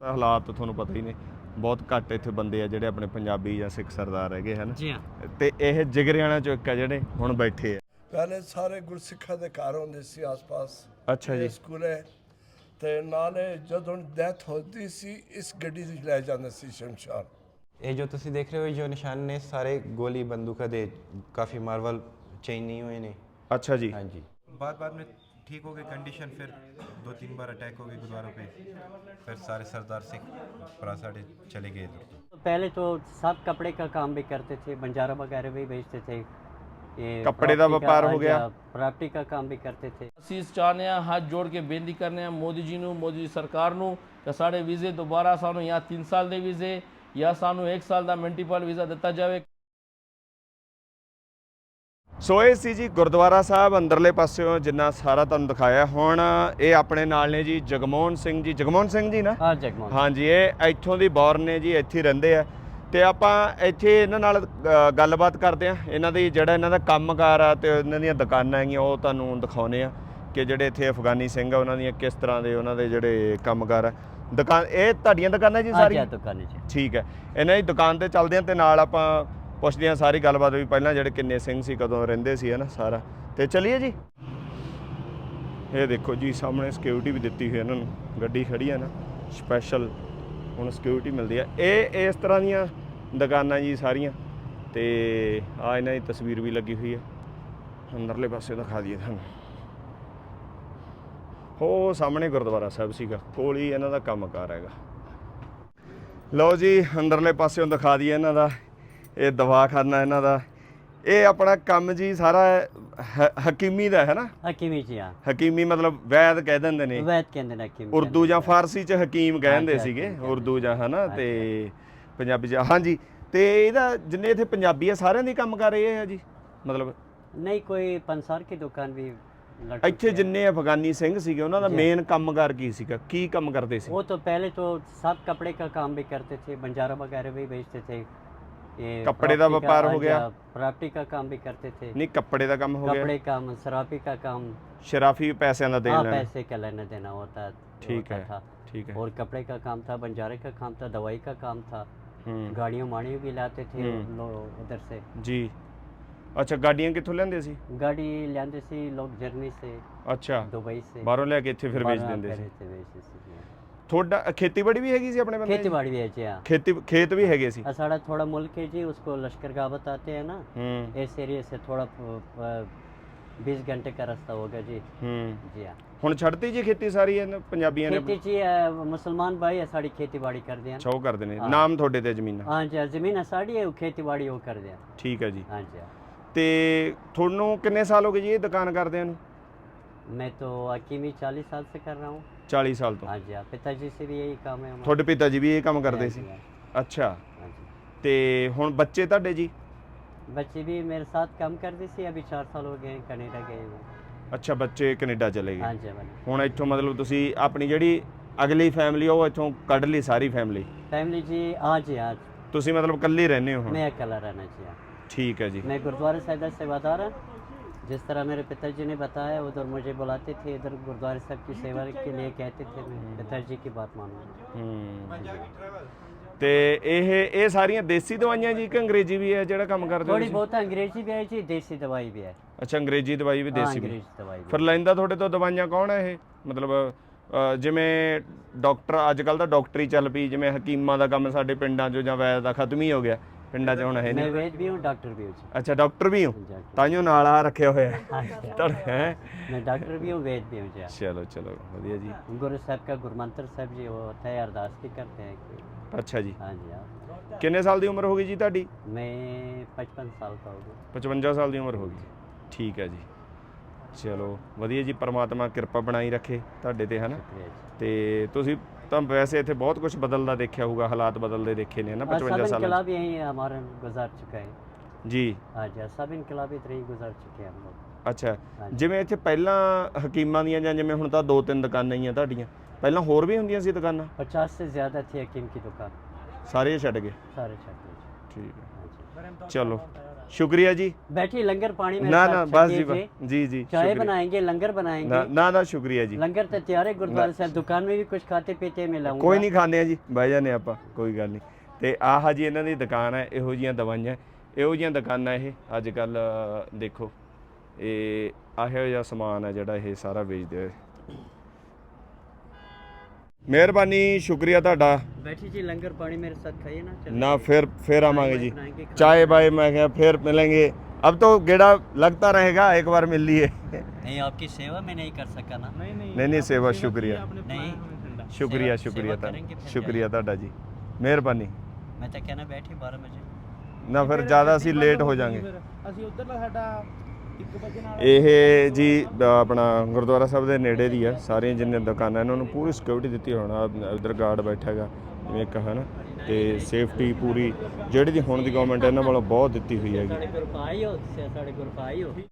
ਤਾਂ ਹਾਲਾਤ ਤਾਂ ਤੁਹਾਨੂੰ ਪਤਾ ਹੀ ਨੇ ਬਹੁਤ ਘੱਟ ਇੱਥੇ ਬੰਦੇ ਆ ਜਿਹੜੇ ਆਪਣੇ ਪੰਜਾਬੀ ਜਾਂ ਸਿੱਖ ਸਰਦਾਰ ਹੈਗੇ ਹਨ ਜੀ ਹਾਂ ਤੇ ਇਹ ਜਿਗਰਿਆਣਾ ਚੋਂ ਇੱਕ ਆ ਜਿਹੜੇ ਹੁਣ ਬੈਠੇ ਆ ਪਹਿਲੇ ਸਾਰੇ ਗੁਰਸਿੱਖਾਂ ਦੇ ਘਰ ਹੁੰਦੇ ਸੀ ਆਸ-ਪਾਸ ਅੱਛਾ ਜੀ ਇਹ ਸਕੂਲ ਹੈ ਤੇ ਨਾਲੇ ਜਦੋਂ ਡੈਥ ਹੁੰਦੀ ਸੀ ਇਸ ਗੱਡੀ 'ਚ ਲੈ ਜਾਂਦੇ ਸੀ ਸ਼ਮਸ਼ਾਨ ਇਹ ਜੋ ਤੁਸੀਂ ਦੇਖ ਰਹੇ ਹੋ ਇਹ ਜੋ ਨਿਸ਼ਾਨ ਨੇ ਸਾਰੇ ਗੋਲੀ ਬੰਦੂਕਾਂ ਦੇ ਕਾਫੀ ਮਾਰਵਲ ਚੇਂਜ ਨਹੀਂ ਹੋਏ ਨੇ ਅੱਛਾ ਜੀ ਹਾਂਜੀ बाद बाद में ठीक हो गई कंडीशन फिर दो तीन बार अटैक हो गए गुरुद्वारों पे फिर सारे सरदार सिख परासाड़े चले गए इधर तो पहले तो सब कपड़े का काम भी करते थे बंजारा वगैरह भी बेचते थे ये कपड़े का प्रॉपर्टी व्यापार हो हाँ, गया। प्रॉपर्टी का काम भी करते थे ਅਸੀਸ ਚਾਹੁੰਦੇ ਹਾਂ ਹੱਥ ਜੋੜ ਕੇ ਬੇਨਤੀ ਕਰਨੇ ਆ ਮੋਦੀ ਜੀ ਨੂੰ ਮੋਦੀ ਜੀ ਸਰਕਾਰ ਨੂੰ ਕਿ ਸਾਡੇ ਵੀਜ਼ੇ ਦੁਬਾਰਾ ਸਾਨੂੰ ਜਾਂ 3 ਸਾਲ ਦੇ ਵੀਜ਼ੇ ਜਾਂ ਸਾਨੂੰ 1 ਸਾਲ ਦਾ ਮਲਟੀਪਲ ਵੀਜ਼ਾ ਦਿੱਤਾ ਜਾਵੇ ਸੋ ਇਹ ਸੀ ਜੀ ਗੁਰਦੁਆਰਾ ਸਾਹਿਬ ਅੰਦਰਲੇ ਪਾਸਿਓਂ ਜਿੰਨਾ ਸਾਰਾ ਤੁਹਾਨੂੰ ਦਿਖਾਇਆ। ਹੁਣ ਇਹ ਆਪਣੇ ਨਾਲ ਨੇ ਜੀ ਜਗਮੋਹਨ ਸਿੰਘ ਜੀ। ਜਗਮੋਹਨ ਸਿੰਘ ਜੀ ਨਾ? ਹਾਂ ਜਗਮੋਹਨ। ਹਾਂਜੀ ਇਹ ਇੱਥੋਂ ਦੀ ਬੌਰਨ ਨੇ ਜੀ ਇੱਥੇ ਰਹਿੰਦੇ ਆ। ਤੇ ਆਪਾਂ ਇੱਥੇ ਇਹਨਾਂ ਨਾਲ ਗੱਲਬਾਤ ਕਰਦੇ ਆ। ਇਹਨਾਂ ਦੀ ਜਿਹੜਾ ਇਹਨਾਂ ਦਾ ਕੰਮਕਾਰ ਆ ਤੇ ਇਹਨਾਂ ਦੀਆਂ ਦੁਕਾਨਾਂ ਹੈਗੀਆਂ ਉਹ ਤੁਹਾਨੂੰ ਦਿਖਾਉਨੇ ਆ ਕਿ ਜਿਹੜੇ ਇੱਥੇ ਅਫਗਾਨੀ ਸਿੰਘ ਆ ਉਹਨਾਂ ਦੀਆਂ ਕਿਸ ਤਰ੍ਹਾਂ ਦੇ ਉਹਨਾਂ ਦੇ ਜਿਹੜੇ ਕੰਮਕਾਰ ਆ। ਦੁਕਾਨ ਇਹ ਤੁਹਾਡੀਆਂ ਦੁਕਾਨਾਂ ਜੀ ਸਾਰੀਆਂ? ਠੀਕ ਹੈ। ਇਹਨਾਂ ਦੀ ਦੁਕਾਨ ਤੇ ਚੱਲਦੇ ਆ ਤੇ ਨਾਲ ਆਪਾਂ ਪੁੱਛਦੇ ਆ ਸਾਰੀ ਗੱਲਬਾਤ ਵੀ। ਪਹਿਲਾਂ ਜਿਹੜੇ ਕਿੰਨੇ ਸਿੰਘ ਸੀ, ਕਦੋਂ ਰਹਿੰਦੇ ਸੀ, ਹਨਾ, ਸਾਰਾ। ਤੇ ਚਲਿਏ ਜੀ। ਇਹ ਦੇਖੋ ਜੀ, ਸਾਹਮਣੇ ਸਿਕਿਉਰਿਟੀ ਵੀ ਦਿੱਤੀ ਹੋਈ ਇਹਨਾਂ ਨੂੰ। ਗੱਡੀ ਖੜੀ ਹੈ ਨਾ ਸਪੈਸ਼ਲ ਹੁਣ ਸਿਕਿਉਰਿਟੀ ਮਿਲਦੀ ਹੈ ਇਹ, ਇਸ ਤਰ੍ਹਾਂ ਦੀਆਂ ਦੁਕਾਨਾਂ ਜੀ ਸਾਰੀਆਂ। ਤੇ ਆ ਇਹਨਾਂ ਦੀ ਤਸਵੀਰ ਵੀ ਲੱਗੀ ਹੋਈ ਹੈ ਅੰਦਰਲੇ ਪਾਸੇ ਦਿਖਾ ਦਈਏ ਤੁਹਾਨੂੰ। ਹੋ, ਸਾਹਮਣੇ ਗੁਰਦੁਆਰਾ ਸਾਹਿਬ ਸੀਗਾ। ਕੋਲ ਹੀ ਇਹਨਾਂ ਦਾ ਕੰਮਕਾਰ ਹੈਗਾ। ਲਓ ਜੀ, ਅੰਦਰਲੇ ਪਾਸਿਓਂ ਦਿਖਾ ਦਈਏ ਇਹਨਾਂ ਦਾ। ਇਹ ਦਵਾਖਾਨਾ ਇਹਨਾਂ ਦਾ ਇਹ ਆਪਣਾ ਕੰਮ ਜੀ ਸਾਰਾ ਹ- ਹਕੀਮੀ ਦਾ ਹੈ ਨਾ हकीमी जी हाँ ਹਕੀਮੀ ਮਤਲਬ ਵੈਦ ਕਹਿ ਦਿੰਦੇ ਨੇ वैद के अंदर हकीमी ਉਰਦੂ ਜਾਂ ਫਾਰਸੀ ਚ ਹਕੀਮ ਕਹਿੰਦੇ ਹਾਂਜੀ, ਸੀਗੇ ਹਾਂਜੀ, ਉਰਦੂ ਜਾਂ ਹਨਾ ਤੇ ਪੰਜਾਬੀ ਚ ਹਾਂਜੀ ਤੇ ਇਹਦਾ ਜਿੰਨੇ ਇੱਥੇ ਪੰਜਾਬੀ ਆ ਸਾਰਿਆਂ ਦੀ ਕੰਮ ਕਰ ਰਹੇ ਆ ਜੀ ਮਤਲਬ नहीं कोई पंसार की दुकान भी लड़कों ਇੱਥੇ की है। ਜਿੰਨੇ ਅਫਗਾਨੀ ਸਿੰਘ ਸੀਗੇ ਉਹਨਾਂ ਦਾ ਜੀ। ਮੇਨ ਕੰਮਕਾਰ ਕੀ ਸੀਗਾ ਕੀ ਕੰਮ ਕਰਦੇ ਸੀ वो तो पहले तो सब कपड़े का काम भी करते थे बंजारा वगैरह भी बेचते थे ये कपड़े का प्रॉपर्टी व्यापार हो हाँ जी, गया। हाँ, प्रॉपर्टी का काम भी करते थे ਨਹੀਂ ਕੱਪੜੇ ਦਾ ਕੰਮ ਹੋ ਗਿਆ कपड़े का शराबी का काम ਸ਼ਰਾਫੀ ਪੈਸਿਆਂ ਦਾ ਦੇਣ हाँ ਲੈਣਾ पैसे का लेना देना होता ठीक होता है। था ਠੀਕ ਹੈ और कपड़े का काम था बंजारे का काम था दवाई का काम था ਹੂੰ गाड़ियों माड़ियों भी लाते थे हम्म। लोग उधर से ਜੀ ਅੱਛਾ ਗਾਡੀਆਂ ਕਿੱਥੋਂ ਲੈਂਦੇ ਸੀ गाड़ी लाते सी लोग जर्नी से ਅੱਛਾ दुबई से ਬਾਹਰੋਂ ਲੈ ਕੇ ਇੱਥੇ ਫਿਰ ਵੇਚ बारह ਦਿੰਦੇ ਸੀ पैसे से बेचते सी ਤੁਹਾਡਾ ਖੇਤੀਬਾੜੀ ਵੀ ਹੈਗੀ ਸੀ ਆਪਣੇ ਬੰਦੇ खेती बाड़ी भी है जी हाँ ਖੇਤੀ ਖੇਤ ਵੀ ਹੈਗੇ ਸੀ साड़ा थोड़ा मुल्क है जी उसको लश्कर गाह बताते हैं ना ਹੂੰ इस एरिया से थोड़ा बीस घंटे का रास्ता होगा जी ਹੂੰ जी हाँ ਹੁਣ ਛੱਡਤੀ ਜੀ ਖੇਤੀ ਸਾਰੀ ਇਹਨਾਂ ਪੰਜਾਬੀਆਂ ਨੇ खेती जी अ, मुसलमान भाई है साड़ी खेती बाड़ी कर दिया ਛੋ ਕਰਦੇ ਨੇ ਹਾਂ। ਨਾਮ ਤੁਹਾਡੇ ਤੇ ਜ਼ਮੀਨ हाँ जी हाँ, जमीन है साड़ी है वो खेती बाड़ी वो कर दिया ਠੀਕ ਹੈ ਜੀ हाँ जी हाँ ਤੇ ਤੁਹਾਨੂੰ ਕਿੰਨੇ ਸਾਲ ਹੋ ਗਏ ਜੀ ਇਹ ਦੁਕਾਨ ਕਰਦਿਆਂ ਨੂੰ मैं तो हकीमी चालीस साल से कर रहा हूँ 40 ਸਾਲ ਤੋਂ हाँ जी हाँ पिताजी से भी यही काम है हमारा ਤੁਹਾਡੇ ਪਿਤਾ ਜੀ ਵੀ ਇਹ ਕੰਮ ਕਰਦੇ हाँ ਸੀ जी, हाँ, ਅੱਛਾ हाँ जी ਤੇ ਹੁਣ ਬੱਚੇ ਤੁਹਾਡੇ ਜੀ बच्चे भी मेरे साथ काम करते थे अभी चार साल हो गए हैं, कनाडा गए हुए ਅੱਛਾ ਬੱਚੇ ਕੈਨੇਡਾ ਚਲੇ हाँ ਗਏ जी बने ਹੁਣ ਇੱਥੋਂ ਮਤਲਬ ਤੁਸੀਂ ਆਪਣੀ ਜਿਹੜੀ ਅਗਲੀ ਫੈਮਿਲੀ ਉਹ ਇੱਥੋਂ ਕੱਢ ਲਈ ਸਾਰੀ ਫੈਮਿਲੀ फैमिली जी आज ही आज ਤੁਸੀਂ ਮਤਲਬ ਇਕੱਲੇ ਹੀ ਰਹਿੰਦੇ ਹੋ ਹੁਣ मैं अकेला रहना चाहिए ਠੀਕ ਹੈ ਜੀ मैं गुरुद्वारे साहिब का सेवादार है जिस तरह मेरे पिताजी ने बताया उधर मुझे बुलाते थे इधर गुरुद्वारे साहब की सेवा के लिए कहते थे मैं पिताजी की बात मानूँ ਹੂੰ ਤੇ ਇਹ ਇਹ ਸਾਰੀਆਂ ਦੇਸੀ ਦਵਾਈਆਂ ਜੀ ਕਿ ਅੰਗਰੇਜ਼ੀ ਵੀ ਹੈ ਜਿਹੜਾ ਕੰਮ ਕਰਦੇ ਹੋ थोड़ी ਤੁਸੀਂ? बहुत अंग्रेजी भी है जी देसी दवाई भी है ਅੱਛਾ ਅੰਗਰੇਜ਼ੀ ਦਵਾਈ ਵੀ हाँ, ਦੇਸੀ ਵੀ अंग्रेजी दवाई भी ਫਿਰ ਲੈਂਦਾ ਤੁਹਾਡੇ ਤੋਂ ਦਵਾਈਆਂ ਕੌਣ ਹੈ ਇਹ ਮਤਲਬ ਅ, ਜਿਵੇਂ ਡਾਕਟਰ ਅੱਜ ਕੱਲ ਤਾਂ ਡਾਕਟਰੀ ਚੱਲ ਪਈ ਜਿਵੇਂ ਹਕੀਮਾਂ ਦਾ ਕੰਮ ਸਾਡੇ ਪਿੰਡਾਂ 'ਚੋਂ ਜਾਂ ਵੈਦ ਦਾ ਖਤਮ ਹੀ ਹੋ ਗਿਆ ਪਿੰਡਾਂ 'ਚ ਹੁਣ ਹੈ मैं ਨਹੀਂ वैद भी हूँ डॉक्टर भी हूँ जी ਅੱਛਾ ਡਾਕਟਰ ਵੀ ਹੋ डॉक्टर ਤਾਂਿਓ ਨਾਲ ਆ ਰੱਖਿਆ ਹੋਇਆ हाँ जी, ਤਾਂ ਹੈ मैं डॉक्टर भी हूँ वैद भी हूँ जी ਚਲੋ ਚਲੋ ਵਧੀਆ ਜੀ गुरु साहब का गुरमंत्र साहब जी वो होता है अरदास भी करते हैं ਅੱਛਾ ਜੀ हाँ जी हाँ ਕਿੰਨੇ ਸਾਲ ਦੀ ਉਮਰ ਹੋ ਗਈ ਜੀ ਤੁਹਾਡੀ मैं पचपन साल का हो गया 55 ਸਾਲ ਦੀ ਉਮਰ ਹੋ ਗਈ ਠੀਕ ਹੈ ਜੀ ਚਲੋ ਵਧੀਆ ਜੀ ਪ੍ਰਮਾਤਮਾ ਕਿਰਪਾ ਬਣਾਈ ਰੱਖੇ ਤੁਹਾਡੇ ਤੇ ਹਨਾ शुक्रिया जी ਤੇ ਤੁਸੀਂ ਤਾਂ ਵੈਸੇ ਇੱਥੇ ਬਹੁਤ ਕੁਝ ਬਦਲਦਾ ਦੇਖਿਆ ਹੋਊਗਾ ਹਾਲਾਤ ਬਦਲਦੇ ਦੇਖੇ ਨੇ ਨਾ और 55 सब ਸਾਲਾਂ 'ਚ। इनकलाब यही हमारे गुजार चुका है ਜੀ हाँ जी हाँ, सब इनकलाब इधर ही गुजार चुके हैं हम लोग ਅੱਛਾ ਹਾਂਜੀ। ਜਿਵੇਂ ਇੱਥੇ ਪਹਿਲਾਂ ਹਕੀਮਾਂ ਦੀਆਂ ਜਾਂ ਜਿਵੇਂ ਹੁਣ ਤਾਂ ਦੋ ਤਿੰਨ ਦੁਕਾਨਾਂ ਹੀ ਆ ਤੁਹਾਡੀਆਂ ਪਹਿਲਾਂ ਹੋਰ ਵੀ ਹੁੰਦੀਆਂ ਸੀ ਦੁਕਾਨਾਂ पचास से ज़्यादा थी हकीम की दुकान ਸਾਰੇ ਛੱਡ ਗਏ सारे छठ ਠੀਕ ਹੈ हाँ जी ਚਲੋ ਸ਼ੁਕਰੀਆ ਜੀ बैठी लंगर पानी में ਨਾ साथ ਨਾ ਬਸ ਜੀ छकेंगे। ਬਸ। ਜੀ ਜੀ चाय ਸ਼ੁਕਰੀਆ। बनाएंगे लंगर ਨਾ बनाएंगे ਨਾ ਨਾ ਸ਼ੁਕਰੀਆ ਜੀ लंगर तो तैयार है गुरुद्वारा साहब दुकान में भी कुछ खाते पीते में लाऊंगा ਕੋਈ ਨਹੀਂ ਖਾਂਦੇ ਆ ਜੀ ਬਹਿ ਜਾਂਦੇ ਆਪਾਂ ਕੋਈ ਗੱਲ ਨਹੀਂ ਤੇ ਆਹ ਜੀ ਇਹਨਾਂ ਦੀ ਦੁਕਾਨ ਹੈ ਇਹੋ ਜੀਆਂ ਦਵਾਈਆਂ ਇਹੋ ਜੀਆਂ ਦੁਕਾਨਾਂ ਇਹ ਅੱਜ ਕੱਲ ਦੇਖੋ ਇਹ ਆਹੋ ਜਿਹਾ ਸਮਾਨ ਹੈ ਜਿਹੜਾ ਇਹ ਸਾਰਾ ਵੇਚਦੇ ਹੋਏ ਮਿਹਰਬਾਨੀ ਸ਼ੁਕਰੀਆ ਤੁਹਾਡਾ बैठी जी लंगर पानी मेरे साथ खाइए ना चलो ना फिर फिर आवांगे जी बनाएंगे, खाना चाय बाय मैं क्या फिर मिलेंगे अब तो गेड़ा लगता रहेगा एक बार मिल लिए नहीं आपकी सेवा में नहीं कर सका ना नहीं नहीं नहीं सेवा शुक्रिया नहीं शुक्रिया सेवा- शुक्रिया सेवा करेंगे ਤੁਹਾਡਾ फिर शुक्रिया ਤੁਹਾਡਾ ਜੀ ਮਿਹਰਬਾਨੀ मैं तो कहना बैठी बारह बजे ਨਾ ਫਿਰ ਜ਼ਿਆਦਾ ਅਸੀਂ ਲੇਟ ਹੋ ਜਾਾਂਗੇ ਅਸੀਂ ਉਧਰਲਾ ਸਾਡਾ 1 ਵਜੇ ਨਾਲ ਇਹ ਜੀ ਆਪਣਾ ਗੁਰਦੁਆਰਾ ਸਾਹਿਬ ਦੇ ਨੇੜੇ ਦੀ ਆ। ਸਾਰੀਆਂ ਜਿੰਨੇ ਦੁਕਾਨਾਂ ਇਹਨਾਂ ਨੂੰ ਪੂਰੀ ਸਿਕਿਉਰਿਟੀ ਦਿੱਤੀ ਹੋਣਾ ਇਧਰ ਗਾਰਡ ਬੈਠਾ ਹੈਗਾ ਜਿਵੇਂ ਕਹਾ ਨਾ ਤੇ ਸੇਫਟੀ ਪੂਰੀ ਜਿਹੜੀ ਦੀ ਹੁਣ ਦੀ ਗਵਰਨਮੈਂਟ ਇਹਨਾਂ ਵੱਲੋਂ ਬਹੁਤ ਦਿੱਤੀ ਹੋਈ ਹੈਗੀ।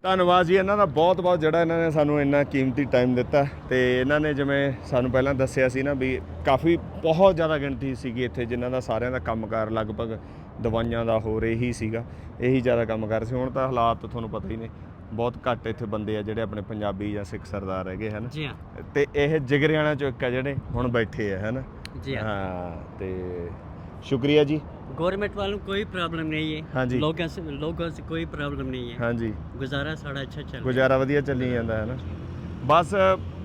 ਧੰਨਵਾਦ ਜੀ ਇਹਨਾਂ ਦਾ ਬਹੁਤ ਬਹੁਤ ਜਿਹੜਾ ਇਹਨਾਂ ਨੇ ਸਾਨੂੰ ਇੰਨਾ ਕੀਮਤੀ ਟਾਈਮ ਦਿੱਤਾ। ਤੇ ਇਹਨਾਂ ਨੇ ਜਿਵੇਂ ਸਾਨੂੰ ਪਹਿਲਾਂ ਦੱਸਿਆ ਸੀ ਨਾ ਵੀ ਕਾਫੀ ਬਹੁਤ ਜ਼ਿਆਦਾ ਗਿਣਤੀ ਸੀਗੀ ਇੱਥੇ ਜਿਨ੍ਹਾਂ ਦਾ ਸਾਰਿਆਂ ਦਾ ਕੰਮਕਾਰ ਲਗਭਗ ਦਵਾਈਆਂ ਦਾ ਹੋ ਰਹੀ ਸੀਗਾ ਇਹੀ ਜ਼ਿਆਦਾ ਕੰਮ ਕੰਮਕਾਰ ਸੀ। ਹੁਣ ਤਾਂ ਹਾਲਾਤ ਤੁਹਾਨੂੰ ਪਤਾ ਹੀ ਨੇ ਬਹੁਤ ਘੱਟ ਇੱਥੇ ਬੰਦੇ ਆ ਜਿਹੜੇ ਆਪਣੇ ਪੰਜਾਬੀ ਜਾਂ ਸਿੱਖ ਸਰਦਾਰ ਹੈਗੇ ਹਨ जी हाँ ਤੇ ਇਹ ਜਿਗਰਿਆਣਾ ਚੋਂ ਇੱਕ ਆ ਜਿਹੜੇ ਹੁਣ ਬੈਠੇ ਆ ਹਨ जी हाँ ਹਾਂ ਤੇ ਸ਼ੁਕਰੀਆ ਜੀ गवर्नमेंट वालों को कोई प्रॉब्लम नहीं है हाँ जी। लोगों से लोगों से कोई प्रॉब्लम नहीं है ਹਾਂਜੀ गुजारा साढ़ा अच्छा चल रहा है ਗੁਜ਼ਾਰਾ ਵਧੀਆ ਚੱਲੀ ਜਾਂਦਾ ਹੈ ਨਾ ਬਸ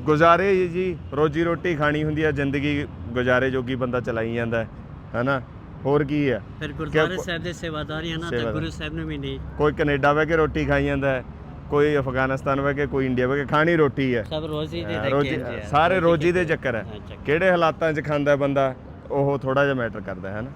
ਗੁਜ਼ਾਰੇ ਹੀ ਜੀ ਰੋਜੀ ਰੋਟੀ ਖਾਣੀ ਹੁੰਦੀ ਹੈ ਜ਼ਿੰਦਗੀ ਗੁਜ਼ਾਰੇ ਜੋਗੀ ਬੰਦਾ ਚਲਾਈ ਜਾਂਦਾ ਹੈ ਹੈਨਾ ਹੋਰ ਕੀ ਹੈ फिर गुरुद्वारे क्या- साहब दे सेवादारी है ना तो सेवादार। गुरु साहब ने भी नहीं ਕੋਈ ਕੈਨੇਡਾ ਬਹਿ ਕੇ ਰੋਟੀ ਖਾਈ ਜਾਂਦਾ ਹੈ ਕੋਈ ਅਫਗਾਨਿਸਤਾਨ ਵਗੇ ਕੋਈ ਇੰਡੀਆ ਵਗੇ ਖਾਣੀ ਰੋਟੀ ਹੈ। ਸਭ ਰੋਜ਼ੀ ਦੇ ਰੋਜ਼ੀ ਸਾਰੇ ਰੋਜ਼ੀ ਦੇ ਚੱਕਰ ਹੈ। ਕਿਹੜੇ ਹਾਲਾਤਾਂ 'ਚ ਖਾਂਦਾ ਬੰਦਾ ਉਹ ਥੋੜਾ ਜਿਹਾ ਮੈਟਰ ਕਰਦਾ ਹੈ ਨਾ?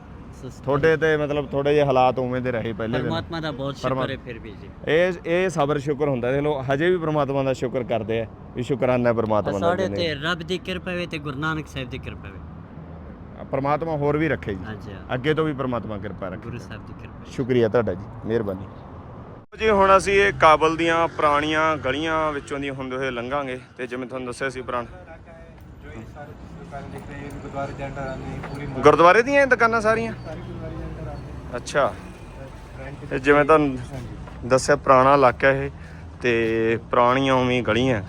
ਥੋੜੇ ਤੇ ਮਤਲਬ ਥੋੜੇ ਜਿਹੇ ਹਾਲਾਤ ਉਵੇਂ ਦੇ ਰਹੇ ਪਹਿਲੇ ਪਰਮਾਤਮਾ ਦਾ ਬਹੁਤ ਸ਼ੁਕਰ ਹੈ ਫਿਰ ਵੀ ਜੀ। ਇਹ ਇਹ ਸਬਰ ਸ਼ੁਕਰ ਹੁੰਦਾ ਦੇਖ ਲੋ ਹਜੇ ਵੀ ਪਰਮਾਤਮਾ ਦਾ ਸ਼ੁਕਰ ਕਰਦੇ ਆ ਵੀ ਸ਼ੁਕਰਾਨਾ ਪਰਮਾਤਮਾ ਦਾ ਸਾਡੇ ਤੇ ਰੱਬ ਦੀ ਕਿਰਪਾ ਵੇ ਤੇ ਗੁਰੂ ਨਾਨਕ ਸਾਹਿਬ ਦੀ ਕਿਰਪਾ ਵੇ ਪਰਮਾਤਮਾ ਹੋਰ ਵੀ ਰੱਖੇ ਜੀ। ਅੱਗੇ ਤੋਂ ਵੀ ਪਰਮਾਤਮਾ ਕਿਰਪਾ ਰੱਖੇ। ਗੁਰੂ ਸਾਹਿਬ ਦੀ ਕਿਰਪਾ। ਸ਼ੁਕਰੀਆ ਤੁਹਾਡਾ ਜੀ ਮਿਹਰਬਾਨੀ। ਜੀ, ਹੁਣ ਅਸੀਂ ਇਹ ਕਾਬਲ ਦੀਆਂ ਪੁਰਾਣੀਆਂ ਗਲੀਆਂ ਵਿੱਚੋਂ ਦੀ ਹੁੰਦੇ ਹੋਏ ਲੰਘਾਂਗੇ ਤੇ ਜਿਵੇਂ ਤੁਹਾਨੂੰ ਦੱਸਿਆ ਸੀ ਪੁਰਾਣ। ਗੁਰਦੁਆਰੇ ਦੀਆਂ ਦੁਕਾਨਾਂ ਸਾਰੀਆਂ? ਅੱਛਾ। ਤੇ ਜਿਵੇਂ ਤੁਹਾਨੂੰ ਦੱਸਿਆ, ਪੁਰਾਣਾ ਇਲਾਕਾ ਇਹ ਤੇ ਪੁਰਾਣੀਆਂ ਉਵੇਂ ਗਲੀਆਂ।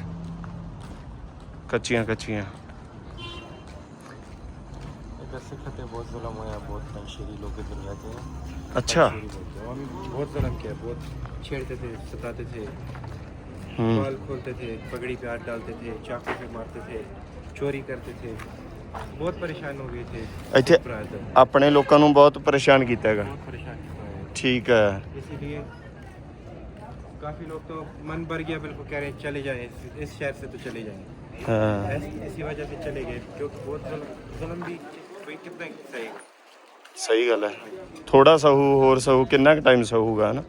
ਕੱਚੀਆਂ ਕੱਚੀਆਂ इधर से खते बहुत जुल्म हुआ बहुत तंशेरी लोग इधर रहते हैं ਅੱਛा तंशेरी बोलते हैं हम बहुत जुल्म किया बहुत छेड़ते थे सताते थे हम्म। बाल खोलते थे पगड़ी पे हाथ डालते थे चाकू से मारते थे चोरी करते थे बहुत परेशान हो गए थे ਇੱਥੇ पूरा इधर ਆਪਣੇ ਲੋਕਾਂ ਨੂੰ ਬਹੁਤ ਪਰੇਸ਼ਾਨ ਕੀਤਾ ਹੈਗਾ बहुत परेशान किया है ਠੀਕ ਹੈ इसीलिए काफ़ी लोग तो मन भर गया बिल्कुल कह रहे हैं चले जाएं इस, इस शहर से तो चले जाएं ਹਾਂ ऐस- इसी वजह से चले गए क्योंकि बहुत जुल्म जुल्म भी कोई कितना सहेगा ਸਹੀ ਗੱਲ ਹੈ ਥੋੜਾ ਸਹੂ ਹੋਰ ਸਹੂ ਕਿੰਨਾ ਕੁ ਟਾਈਮ ਸਹੂਗਾ ਨਾ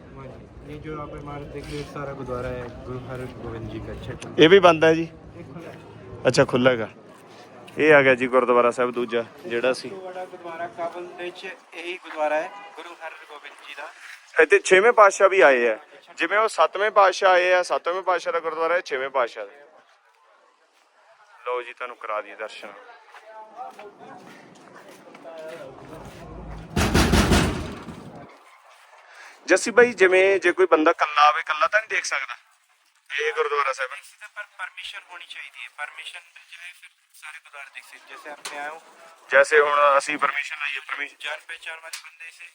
ये जो आप इमारत देख रहे हो सारा गुरुद्वारा है गुरु हर गोविंद जी का छठ ਇਹ ਵੀ ਬੰਦ ਹੈ ਜੀ ਅੱਛਾ ਖੁੱਲ੍ਹਾ ਹੈਗਾ ਇਹ ਆ ਗਿਆ ਜੀ ਗੁਰਦੁਆਰਾ ਸਾਹਿਬ ਦੂਜਾ ਜਿਹੜਾ ਸੀ बड़ा गुरुद्वारा काबुल ਦੇ ਚ ਇਹੀ ਗੁਰਦੁਆਰਾ ਹੈ ਗੁਰੂ ਹਰਗੋਬਿੰਦ ਜੀ ਦਾ ਇੱਥੇ 6ਵੇਂ ਪਾਤਸ਼ਾਹ ਵੀ ਆਏ ਆ ਜਿਵੇਂ ਉਹ 7ਵੇਂ ਪਾਤਸ਼ਾਹ ਆਏ ਆ 7ਵੇਂ ਪਾਤਸ਼ਾਹ ਦਾ ਗੁਰਦੁਆਰਾ ਹੈ 6ਵੇਂ ਪਾਤਸ਼ਾਹ ਦਾ ਲਓ ਜੀ ਤੁਹਾਨੂੰ ਕਰਾ ਦਈਏ ਦਰਸ਼ਨ ਜੱਸੀ ਭਾਈ ਜਿਵੇਂ ਜੇ ਕੋਈ ਬੰਦਾ ਕੱਲਾ ਆਵੇ ਕੱਲਾ ਤਾਂ ਨਹੀਂ ਦੇਖ ਸਕਦਾ ਇਹ ਗੁਰਦੁਆਰਾ ਸਾਹਿਬ ਹੈ। पर परमिशन होनी चाहिए परमिशन मिल जाए फिर सारे गुरुद्वारे देख सकते जैसे आप मैं आया हूँ जैसे ਹੁਣ ਅਸੀਂ ਪਰਮਿਸ਼ਨ ਲਈਏ ਪਰਮਿਸ਼ਨ जान पहचान वाले बंदे से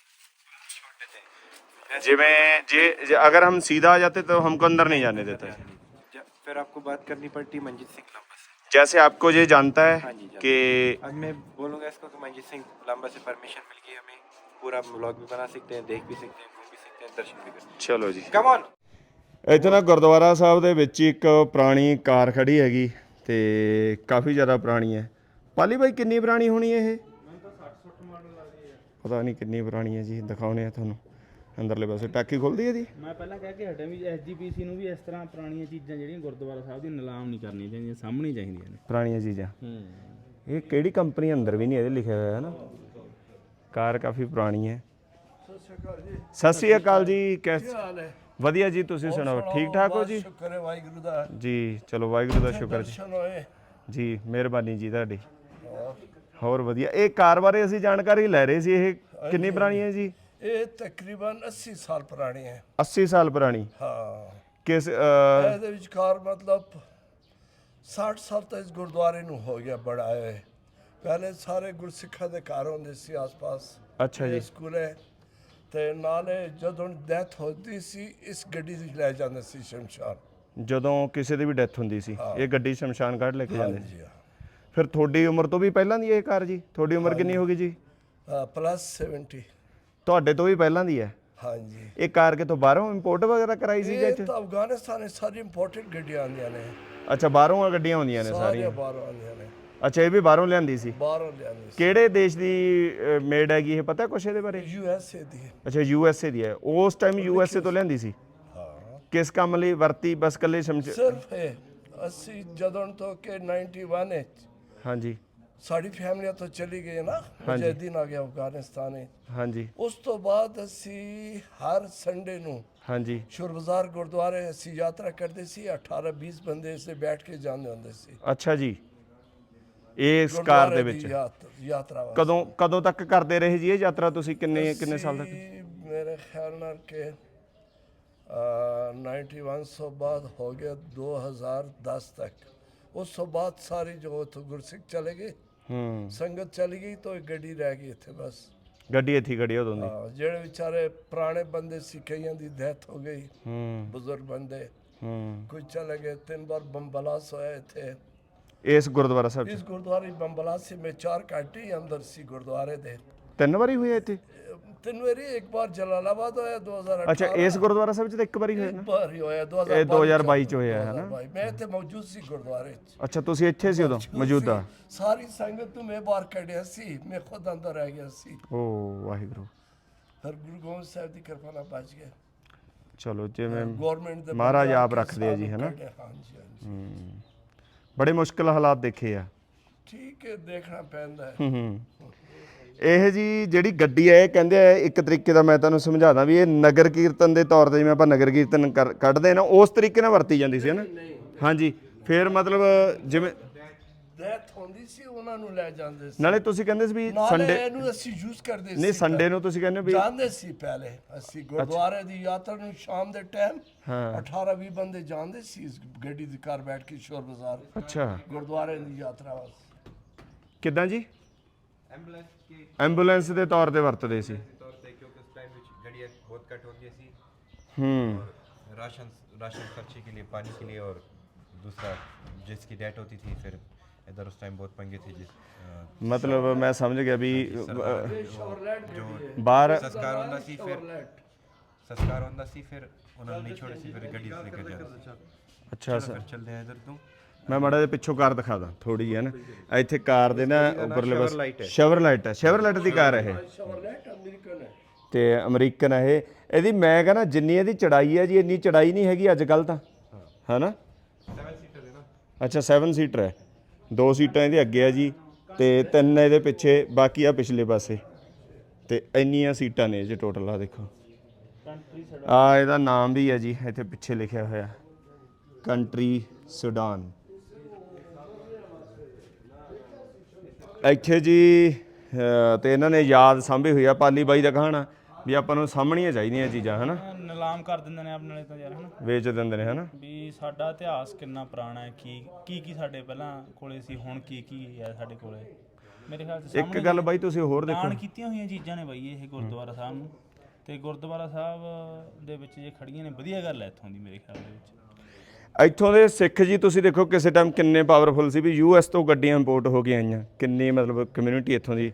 छोड़ते थे ਜਿਵੇਂ ਜੇ ਜੇ अगर हम सीधा आ जाते तो हमको अंदर नहीं जाने देते ज- फिर आपको बात करनी पड़ती मंजीत सिंह लांबा से जैसे आपको ये जानता है हाँ जी, जानता कि अब मैं बोलूँगा इसको कि मंजीत सिंह लांबा से परमिशन मिल गई हमें पूरा ब्लॉग भी बना सकते हैं देख भी सकते हैं ਚਲੋ ਜੀ। ਕਮ ਔਨ ਇੱਥੇ ਨਾ ਗੁਰਦੁਆਰਾ ਸਾਹਿਬ ਦੇ ਵਿੱਚ ਇੱਕ ਪੁਰਾਣੀ ਕਾਰ ਖੜੀ ਹੈਗੀ ਤੇ ਕਾਫੀ ਜ਼ਿਆਦਾ ਪੁਰਾਣੀ ਹੈ। ਪਾਲੀ ਬਾਈ ਕਿੰਨੀ ਪੁਰਾਣੀ ਹੋਣੀ ਹੈ ਇਹ? ਪਤਾ ਨਹੀਂ ਕਿੰਨੀ ਪੁਰਾਣੀ ਹੈ ਜੀ ਦਿਖਾਉਣੇ ਆ ਤੁਹਾਨੂੰ। ਅੰਦਰਲੇ ਪਾਸੇ ਟਾਕੀ ਖੁੱਲਦੀ ਹੈ ਜੀ ਮੈਂ ਪਹਿਲਾਂ ਕਹਿ ਕੇ ਹਟਿਆ ਵੀ ਐਸਜੀਪੀਸੀ ਨੂੰ ਵੀ ਇਸ ਤਰ੍ਹਾਂ ਪੁਰਾਣੀਆਂ ਚੀਜ਼ਾਂ ਜਿਹੜੀਆਂ ਗੁਰਦੁਆਰਾ ਸਾਹਿਬ ਦੀ ਨਿਲਾਮ ਨਹੀਂ ਕਰਨੀਆਂ ਚਾਹੀਦੀਆਂ ਸਾਹਮਣੇ ਚਾਹੀਦੀਆਂ ਨੇ। ਪੁਰਾਣੀਆਂ ਚੀਜ਼ਾਂ। ਹੂੰ। ਇਹ ਕਿਹੜੀ ਕੰਪਨੀ ਅੰਦਰ ਵੀ ਨਹੀਂ ਇਹਦੇ ਲਿਖਿਆ ਹੋਇਆ ਹੈ ਨਾ? ਕਾਰ ਕਾਫੀ ਪੁਰਾਣੀ ਹੈ। ਸਤਿ ਸ਼੍ਰੀ ਅਕਾਲ ਜੀ ਕੈਸ ਹਾਲ ਹੈ ਵਧੀਆ ਜੀ ਤੁਸੀਂ ਸੁਣਾਓ ਠੀਕ ਠਾਕ ਹੋ ਜੀ? ਸ਼ੁਕਰ ਹੈ ਵਾਹਿਗੁਰੂ ਦਾ। ਜੀ ਚਲੋ ਵਾਹਿਗੁਰੂ ਦਾ ਸ਼ੁਕਰ ਜੀ। ਜੀ ਮਿਹਰਬਾਨੀ ਜੀ ਤੁਹਾਡੀ। ਹੋਰ ਵਧੀਆ। ਇਹ ਕਾਰ ਬਾਰੇ ਅਸੀਂ ਜਾਣਕਾਰੀ ਲੈ ਰਹੇ ਸੀ ਇਹ ਕਿੰਨੀ ਪੁਰਾਣੀ ਹੈ ਜੀ? ਇਹ ਤਕਰੀਬਨ 80 ਸਾਲ ਪੁਰਾਣੀ ਹੈ। 80 ਸਾਲ ਪੁਰਾਣੀ। ਹਾਂ। ਕਿਸ ਇਹਦੇ ਵਿਚਕਾਰ ਮਤਲਬ 60 ਸਾਲ ਤੱਕ ਇਸ ਗੁਰਦੁਆਰੇ ਨੂੰ ਹੋ ਗਿਆ ਬੜਾ ਹੈ ਪਹਿਲੇ ਸਾਰੇ ਗੁਰਸਿੱਖਾਂ ਦੇ ਘਰ ਹੁੰਦੇ ਸੀ ਆਸ-ਪਾਸ। ਅੱਛਾ ਜੀ। ਸਕੂਲ ਹੈ। ਤੇ ਨਾਲੇ ਜਦੋਂ ਡੈਥ ਹੁੰਦੀ ਸੀ ਇਸ ਗੱਡੀ ਵਿੱਚ ਲੈ ਜਾਂਦੇ ਸੀ ਸ਼ਮਸ਼ਾਨ। ਜਦੋਂ ਕਿਸੇ ਦੀ ਵੀ ਡੈਥ ਹੁੰਦੀ ਸੀ ਇਹ ਗੱਡੀ ਸ਼ਮਸ਼ਾਨ ਘਾਟ ਲੈ ਕੇ ਜਾਂਦੇ। ਸੀ ਹਾਂਜੀ ਹਾਂ। ਫਿਰ ਤੁਹਾਡੀ ਉਮਰ ਤੋਂ ਵੀ ਪਹਿਲਾਂ ਦੀ ਇਹ ਕਾਰ ਜੀ? ਤੁਹਾਡੀ ਉਮਰ ਕਿੰਨੀ ਹੋ ਗਈ ਜੀ? ਪਲੱਸ 70 ਤੁਹਾਡੇ ਤੋਂ ਵੀ ਪਹਿਲਾਂ ਦੀ ਹੈ? ਹਾਂਜੀ। ਇਹ ਕਾਰ ਕਿਤੋਂ ਬਾਹਰੋਂ ਇੰਪੋਰਟ ਵਗੈਰਾ ਕਰਾਈ ਸੀ ਜਾਂ ਇਹ ਇੱਥੇ? ਤਾਂ ਅਫਗਾਨਿਸਤਾਨ ਵਿੱਚ ਸਾਰੀ ਇੰਪੋਰਟਡ ਗੱਡੀਆਂ ਆਉਂਦੀਆਂ ਨੇ। ਅੱਛਾ ਬਾਹਰੋਂ ਆ ਗੱਡੀਆਂ ਆਉਂਦੀਆਂ ਨੇ ਸਾਰੀਆਂ ਸਾਰੀਆਂ। ਬਾਹਰੋਂ ਆਉਂਦੀਆਂ ਨੇ। ਅੱਛਾ ਇਹ ਵੀ ਬਾਹਰੋਂ ਲਿਆਂਦੀ ਸੀ? ਬਾਹਰੋਂ ਲਿਆਉਂਦੇ ਸੀ। ਕਿਹੜੇ ਦੇਸ਼ ਦੀ ਮੇਡ ਹੈਗੀ ਇਹ? ਪਤਾ ਕੁਛ ਇਹਦੇ ਬਾਰੇ? ਯੂ ਐਸ ਏ ਦੀ ਹੈ। ਅੱਛਾ ਯੂ ਐਸ ਏ ਦੀ ਹੈ। ਉਸ ਟਾਈਮ ਯੂ ਐਸ ਏ ਤੋਂ ਲਿਆਂਦੀ ਸੀ? ਹਾਂ। ਕਿਸ ਕੰਮ ਲਈ? ਵਰਤੀ ਬਸ ਕੱਲੇ ਸ਼ਮਸ਼ ਸਿਰਫ ਇਹ ਅਸੀਂ ਜਦੋਂ ਤੋਂ ਕਿ 91 ਵਿੱਚ ਹਾਂਜੀ। ਸਾਡੀ ਫੈਮਿਲੀ ਤੋਂ ਚਲੀ ਗਈ ਨਾ ਮੁਜਾਹਿਦੀਨ ਆ ਗਿਆ ਅਫਗਾਨਿਸਤਾਨ ਵਿੱਚ ਹਾਂਜੀ। ਉਸ ਤੋਂ ਬਾਅਦ ਅਸੀਂ ਹਰ ਸੰਡੇ ਨੂੰ ਹਾਂਜੀ। ਸ਼ੁਰਬਾਜ਼ਾਰ ਗੁਰਦੁਆਰੇ ਅਸੀਂ ਯਾਤਰਾ ਕਰਦੇ ਸੀ 18 20 ਬੰਦੇ ਇਸੇ ਬੈਠ ਕੇ ਜਾਂਦੇ ਹੁੰਦੇ ਸੀ। ਅੱਛਾ ਜੀ। ਇਸ ਕਾਰ ਦੇ ਵਿੱਚ? ਯਾਤਰਾ। ਕਦੋਂ ਕਦੋਂ ਤੱਕ ਕਰਦੇ ਰਹੇ ਜੀ ਇਹ ਯਾਤਰਾ ਤੁਸੀਂ? ਕਿੰਨੇ ਕਿੰਨੇ ਸਾਲ ਤੱਕ? ਮੇਰੇ ਖਿਆਲ ਨਾਲ ਕਿ ਅਹ, 91 ਤੋਂ ਬਾਅਦ ਹੋ ਗਿਆ 2010 ਤੱਕ। ਉਸ ਤੋਂ ਬਾਅਦ ਸਾਰੀ ਜੋ ਉੱਥੋਂ ਗੁਰਸਿੱਖ ਚਲੇ ਗਏ। ਹੂੰ। ਸੰਗਤ ਚਲੀ ਗਈ ਤਾਂ ਇੱਕ ਗੱਡੀ ਰਹਿ ਗਈ ਇੱਥੇ ਬਸ। ਗੱਡੀ ਇੱਥੇ ਖੜੀ ਉਦੋਂ ਦੀ? ਹਾਂ, ਜਿਹੜੇ ਵਿਚਾਰੇ ਪੁਰਾਣੇ ਬੰਦੇ ਸੀ ਕਈਆਂ ਦੀ ਡੈਥ ਹੋ ਗਈ। ਹੂੰ। ਬਜ਼ੁਰਗ ਬੰਦੇ। ਹੂੰ। ਕੁਝ ਚਲੇ ਗਏ ਤਿੰਨ ਵਾਰ ਬੰਬਲਾਸ ਹੋਇਆ ਇੱਥੇ। ਇਸ ਗੁਰਦੁਆਰਾ ਸਾਹਿਬ 'ਚ? ਇਸ ਗੁਰਦੁਆਰੇ ਬੰਬਲਾਸ ਸੀ ਮੈਂ ਚਾਰ ਘੰਟੇ ਹੀ ਅੰਦਰ ਸੀ ਗੁਰਦੁਆਰੇ ਦੇ। ਤਿੰਨ ਵਾਰੀ ਹੋਇਆ ਇੱਥੇ? ਤਿੰਨ ਵਾਰੀ ਇੱਕ ਵਾਰ ਜਲਾਲਾਬਾਦ ਹੋਇਆ 2018 ਅੱਛਾ ਇਸ ਗੁਰਦੁਆਰਾ ਸਾਹਿਬ 'ਚ ਤਾਂ ਇੱਕ ਵਾਰੀ ਹੋਇਆ ਨਾ? ਹੀ ਹੋਇਆ 2022 ਇਹ 2022 ਚ ਹੋਇਆ ਹੈ ਨਾ? 2022 ਮੈਂ ਇੱਥੇ ਮੌਜੂਦ ਸੀ ਗੁਰਦੁਆਰੇ 'ਚ। ਅੱਛਾ ਤੁਸੀਂ ਇੱਥੇ ਸੀ ਉਦੋਂ ਮੌਜੂਦਾ। ਸਾਰੀ ਸੰਗਤ ਨੂੰ ਮੈਂ ਬਾਹਰ ਕੱਢਿਆ ਸੀ ਮੈਂ ਖੁਦ ਅੰਦਰ ਰਹਿ ਗਿਆ ਸੀ। ਓ ਵਾਹਿਗੁਰੂ। ਫਿਰ ਗੁਰੂ ਗੋਬਿੰਦ ਸਾਹਿਬ ਦੀ ਕਿਰਪਾ ਨਾਲ ਬਚ ਗਿਆ। ਚਲੋ ਜਿਵੇਂ ਗਵਰਨਮੈਂਟ ਦੇ ਮਹਾਰਾਜ ਆ ਆਪ ਰੱਖਦੇ ਆ ਜੀ, ਹਨਾ? ਕੱਢਿਆ, ਹਾਂਜੀ ਹਾਂਜੀ। ਬੜੇ ਮੁਸ਼ਕਲ ਹਾਲਾਤ ਦੇਖੇ ਆ। ਠੀਕ ਹੈ ਦੇਖਣਾ ਪੈਂਦਾ ਹੈ। ਹੂੰ ਹੂੰ। ਇਹ ਜੀ ਜਿਹੜੀ ਗੱਡੀ ਹੈ ਇਹ ਕਹਿੰਦੇ ਆ ਇੱਕ ਤਰੀਕੇ ਦਾ ਮੈਂ ਤੁਹਾਨੂੰ ਸਮਝਾਦਾ ਵੀ ਇਹ ਨਗਰ ਕੀਰਤਨ ਦੇ ਤੌਰ ਤੇ ਜਿਵੇਂ ਆਪਾਂ ਨਗਰ ਕੀਰਤਨ ਕਰ- ਕੱਢਦੇ ਨਾ ਉਸ ਤਰੀਕੇ ਨਾਲ ਵਰਤੀ ਜਾਂਦੀ ਸੀ ਹਨਾ ਹਾਂਜੀ ਫਿਰ ਮਤਲਬ ਜਿਵੇਂ ਡੈਥ ਹੁੰਦੀ ਸੀ ਉਹਨਾਂ ਨੂੰ ਲੈ ਜਾਂਦੇ ਸੀ ਨਾਲੇ ਤੁਸੀਂ ਕਹਿੰਦੇ ਸੀ ਵੀ ਨਾਲੇ ਸੰਡੇ ਇਹਨੂੰ ਅਸੀਂ ਯੂਜ਼ ਕਰਦੇ ਸੀ ਨਹੀਂ ਸੰਡੇ ਨੂੰ ਤੁਸੀਂ ਕਹਿੰਦੇ ਹੋ ਵੀ ਜਾਂਦੇ ਸੀ ਪਹਿਲੇ ਅਸੀਂ ਗੁਰਦੁਆਰੇ ਦੀ ਯਾਤਰਾ ਨੂੰ ਸ਼ਾਮ ਦੇ ਟਾਈਮ ਹਾਂ 18 20 ਬੰਦੇ ਜਾਂਦੇ ਸੀ ਇਸ ਗੱਡੀ ਦੀ ਕਾਰ ਬੈਠ ਕੇ ਸ਼ੋਰ ਬਾਜ਼ਾਰ ਅੱਛਾ ਗੁਰਦੁਆਰੇ ਦੀ ਯਾਤਰਾ ਵਾਸਤੇ ਕਿੱਦਾਂ ਜੀ एम्बुलेंस के ਐਂਬੂਲੈਂਸ ਦੇ ਤੌਰ ਤੇ ਵਰਤਦੇ ਸੀ तौर पे क्योंकि उस टाइम में गाड़ियाँ बहुत कट होती सी ਹੂੰ राशन राशन खर्चे के लिए पानी के लिए और दूसरा जिसकी डेट होती थी फिर इधर उस टाइम बहुत पंगे थे जिस अ, ਮਤਲਬ ਮੈਂ ਸਮਝ ਗਿਆ ਵੀ ਅ, जो ਬਾਹਰ संस्कार होता सी फिर संस्कार होता सी फिर उन्होंने नहीं छोड़े सी फिर गाड़ी से लेकर जाते ਅੱਛਾ चलो फिर चलते हैं इधर तो ਮੈਂ ਮਾੜਾ ਜਿਹਾ ਪਿੱਛੋਂ ਕਾਰ ਦਿਖਾ ਦਾਂ ਥੋੜੀ ਜਿਹੀ ਹੈ ਨਾ ਇੱਥੇ ਕਾਰ ਦੇ ਨਾ ਉੱਪਰਲੇ ਬਸ Chevrolet ਹੈ। ਸ਼ੈਵਰਲਾਈਟ ਹੈ ਸ਼ੈਵਰਲਾਈਟ ਦੀ ਕਾਰ ਹੈ ਇਹ ਸ਼ੋਰਲੈਟ ਅਮਰੀਕਨ ਹੈ ਤੇ ਅਮਰੀਕਨ ਹੈ ਇਹ ਇਹਦੀ ਮੈਂ ਕਹਿੰਦਾ ਜਿੰਨੀ ਇਹਦੀ ਚੜਾਈ ਹੈ ਜੀ ਇੰਨੀ ਚੜਾਈ ਨਹੀਂ ਹੈਗੀ ਅੱਜ ਕੱਲ ਤਾਂ ਹੈਨਾ सेवन सीटर है ना ਅੱਛਾ 7 ਸੀਟਰ ਹੈ ਦੋ ਸੀਟਾਂ ਇਹਦੇ ਅੱਗੇ ਆ ਜੀ ਤੇ ਤਿੰਨ ਇਹਦੇ ਪਿੱਛੇ ਬਾਕੀ ਆ ਪਿਛਲੇ ਪਾਸੇ। ਤੇ ਇੰਨੀਆਂ ਸੀਟਾਂ ਨੇ ਜੀ ਟੋਟਲ ਆ ਦੇਖੋ। ਆ ਇਹਦਾ ਨਾਮ ਵੀ ਹੈ ਜੀ ਇੱਥੇ ਪਿੱਛੇ ਲਿਖਿਆ ਹੋਇਆ। ਕੰਟਰੀ ਸੁਡਾਨ ਇੱਥੇ ਜੀ ਅਹ, ਤੇ ਇਹਨਾਂ ਨੇ ਯਾਦ ਸਾਂਭੀ ਹੋਈ ਆ ਪਾਲੀ ਬਾਈ ਦਾ ਕਹਾਣਾ ਵੀ ਆਪਾਂ ਨੂੰ ਸਾਹਮਣੀਆਂ ਚਾਹੀਦੀਆਂ ਚੀਜ਼ਾਂ ਹਨਾ? ਨਿਲਾਮ ਕਰ ਦਿੰਦੇ ਨੇ ਆਪਣੇ ਨਾਲੇ ਤਾਂ ਯਾਰ ਹਨਾ? ਵੇਚ ਦਿੰਦੇ ਨੇ ਹਨਾ? ਵੀ ਸਾਡਾ ਇਤਿਹਾਸ ਕਿੰਨਾ ਪੁਰਾਣਾ ਹੈ ਕੀ ਕੀ ਕੀ ਸਾਡੇ ਪਹਿਲਾਂ ਕੋਲੇ ਸੀ ਹੁਣ ਕੀ ਕੀ ਹੈ ਸਾਡੇ ਕੋਲੇ? ਮੇਰੇ ਖਿਆਲ ਚ ਇੱਕ ਗੱਲ ਬਾਈ ਤੁਸੀਂ ਹੋਰ ਦੇਖੋ। ਦਾਨ ਕੀਤੀਆਂ ਹੋਈਆਂ ਚੀਜ਼ਾਂ ਨੇ ਬਾਈ ਇਹ ਗੁਰਦੁਆਰਾ ਸਾਹਿਬ ਨੂੰ। ਤੇ ਗੁਰਦੁਆਰਾ ਸਾਹਿਬ ਦੇ ਵਿੱਚ ਜੇ ਖੜੀਆਂ ਨੇ ਵਧੀਆ ਗੱਲ ਹੈ ਇੱਥੋਂ ਦੀ ਮੇਰੇ ਖਿਆਲ ਦੇ ਵਿੱਚ। ਇੱਥੋਂ ਦੇ ਸਿੱਖ ਜੀ ਤੁਸੀਂ ਦੇਖੋ ਕਿਸੇ ਟਾਈਮ ਕਿੰਨੇ ਪਾਵਰਫੁਲ ਸੀ ਵੀ ਯੂ ਐਸ ਤੋਂ ਗੱਡੀਆਂ ਇੰਪੋਰਟ ਹੋ ਕੇ ਆਈਆਂ। ਕਿੰਨੀ ਮਤਲਬ ਕਮਿਊਨਿਟੀ ਇੱਥੋਂ ਦੀ।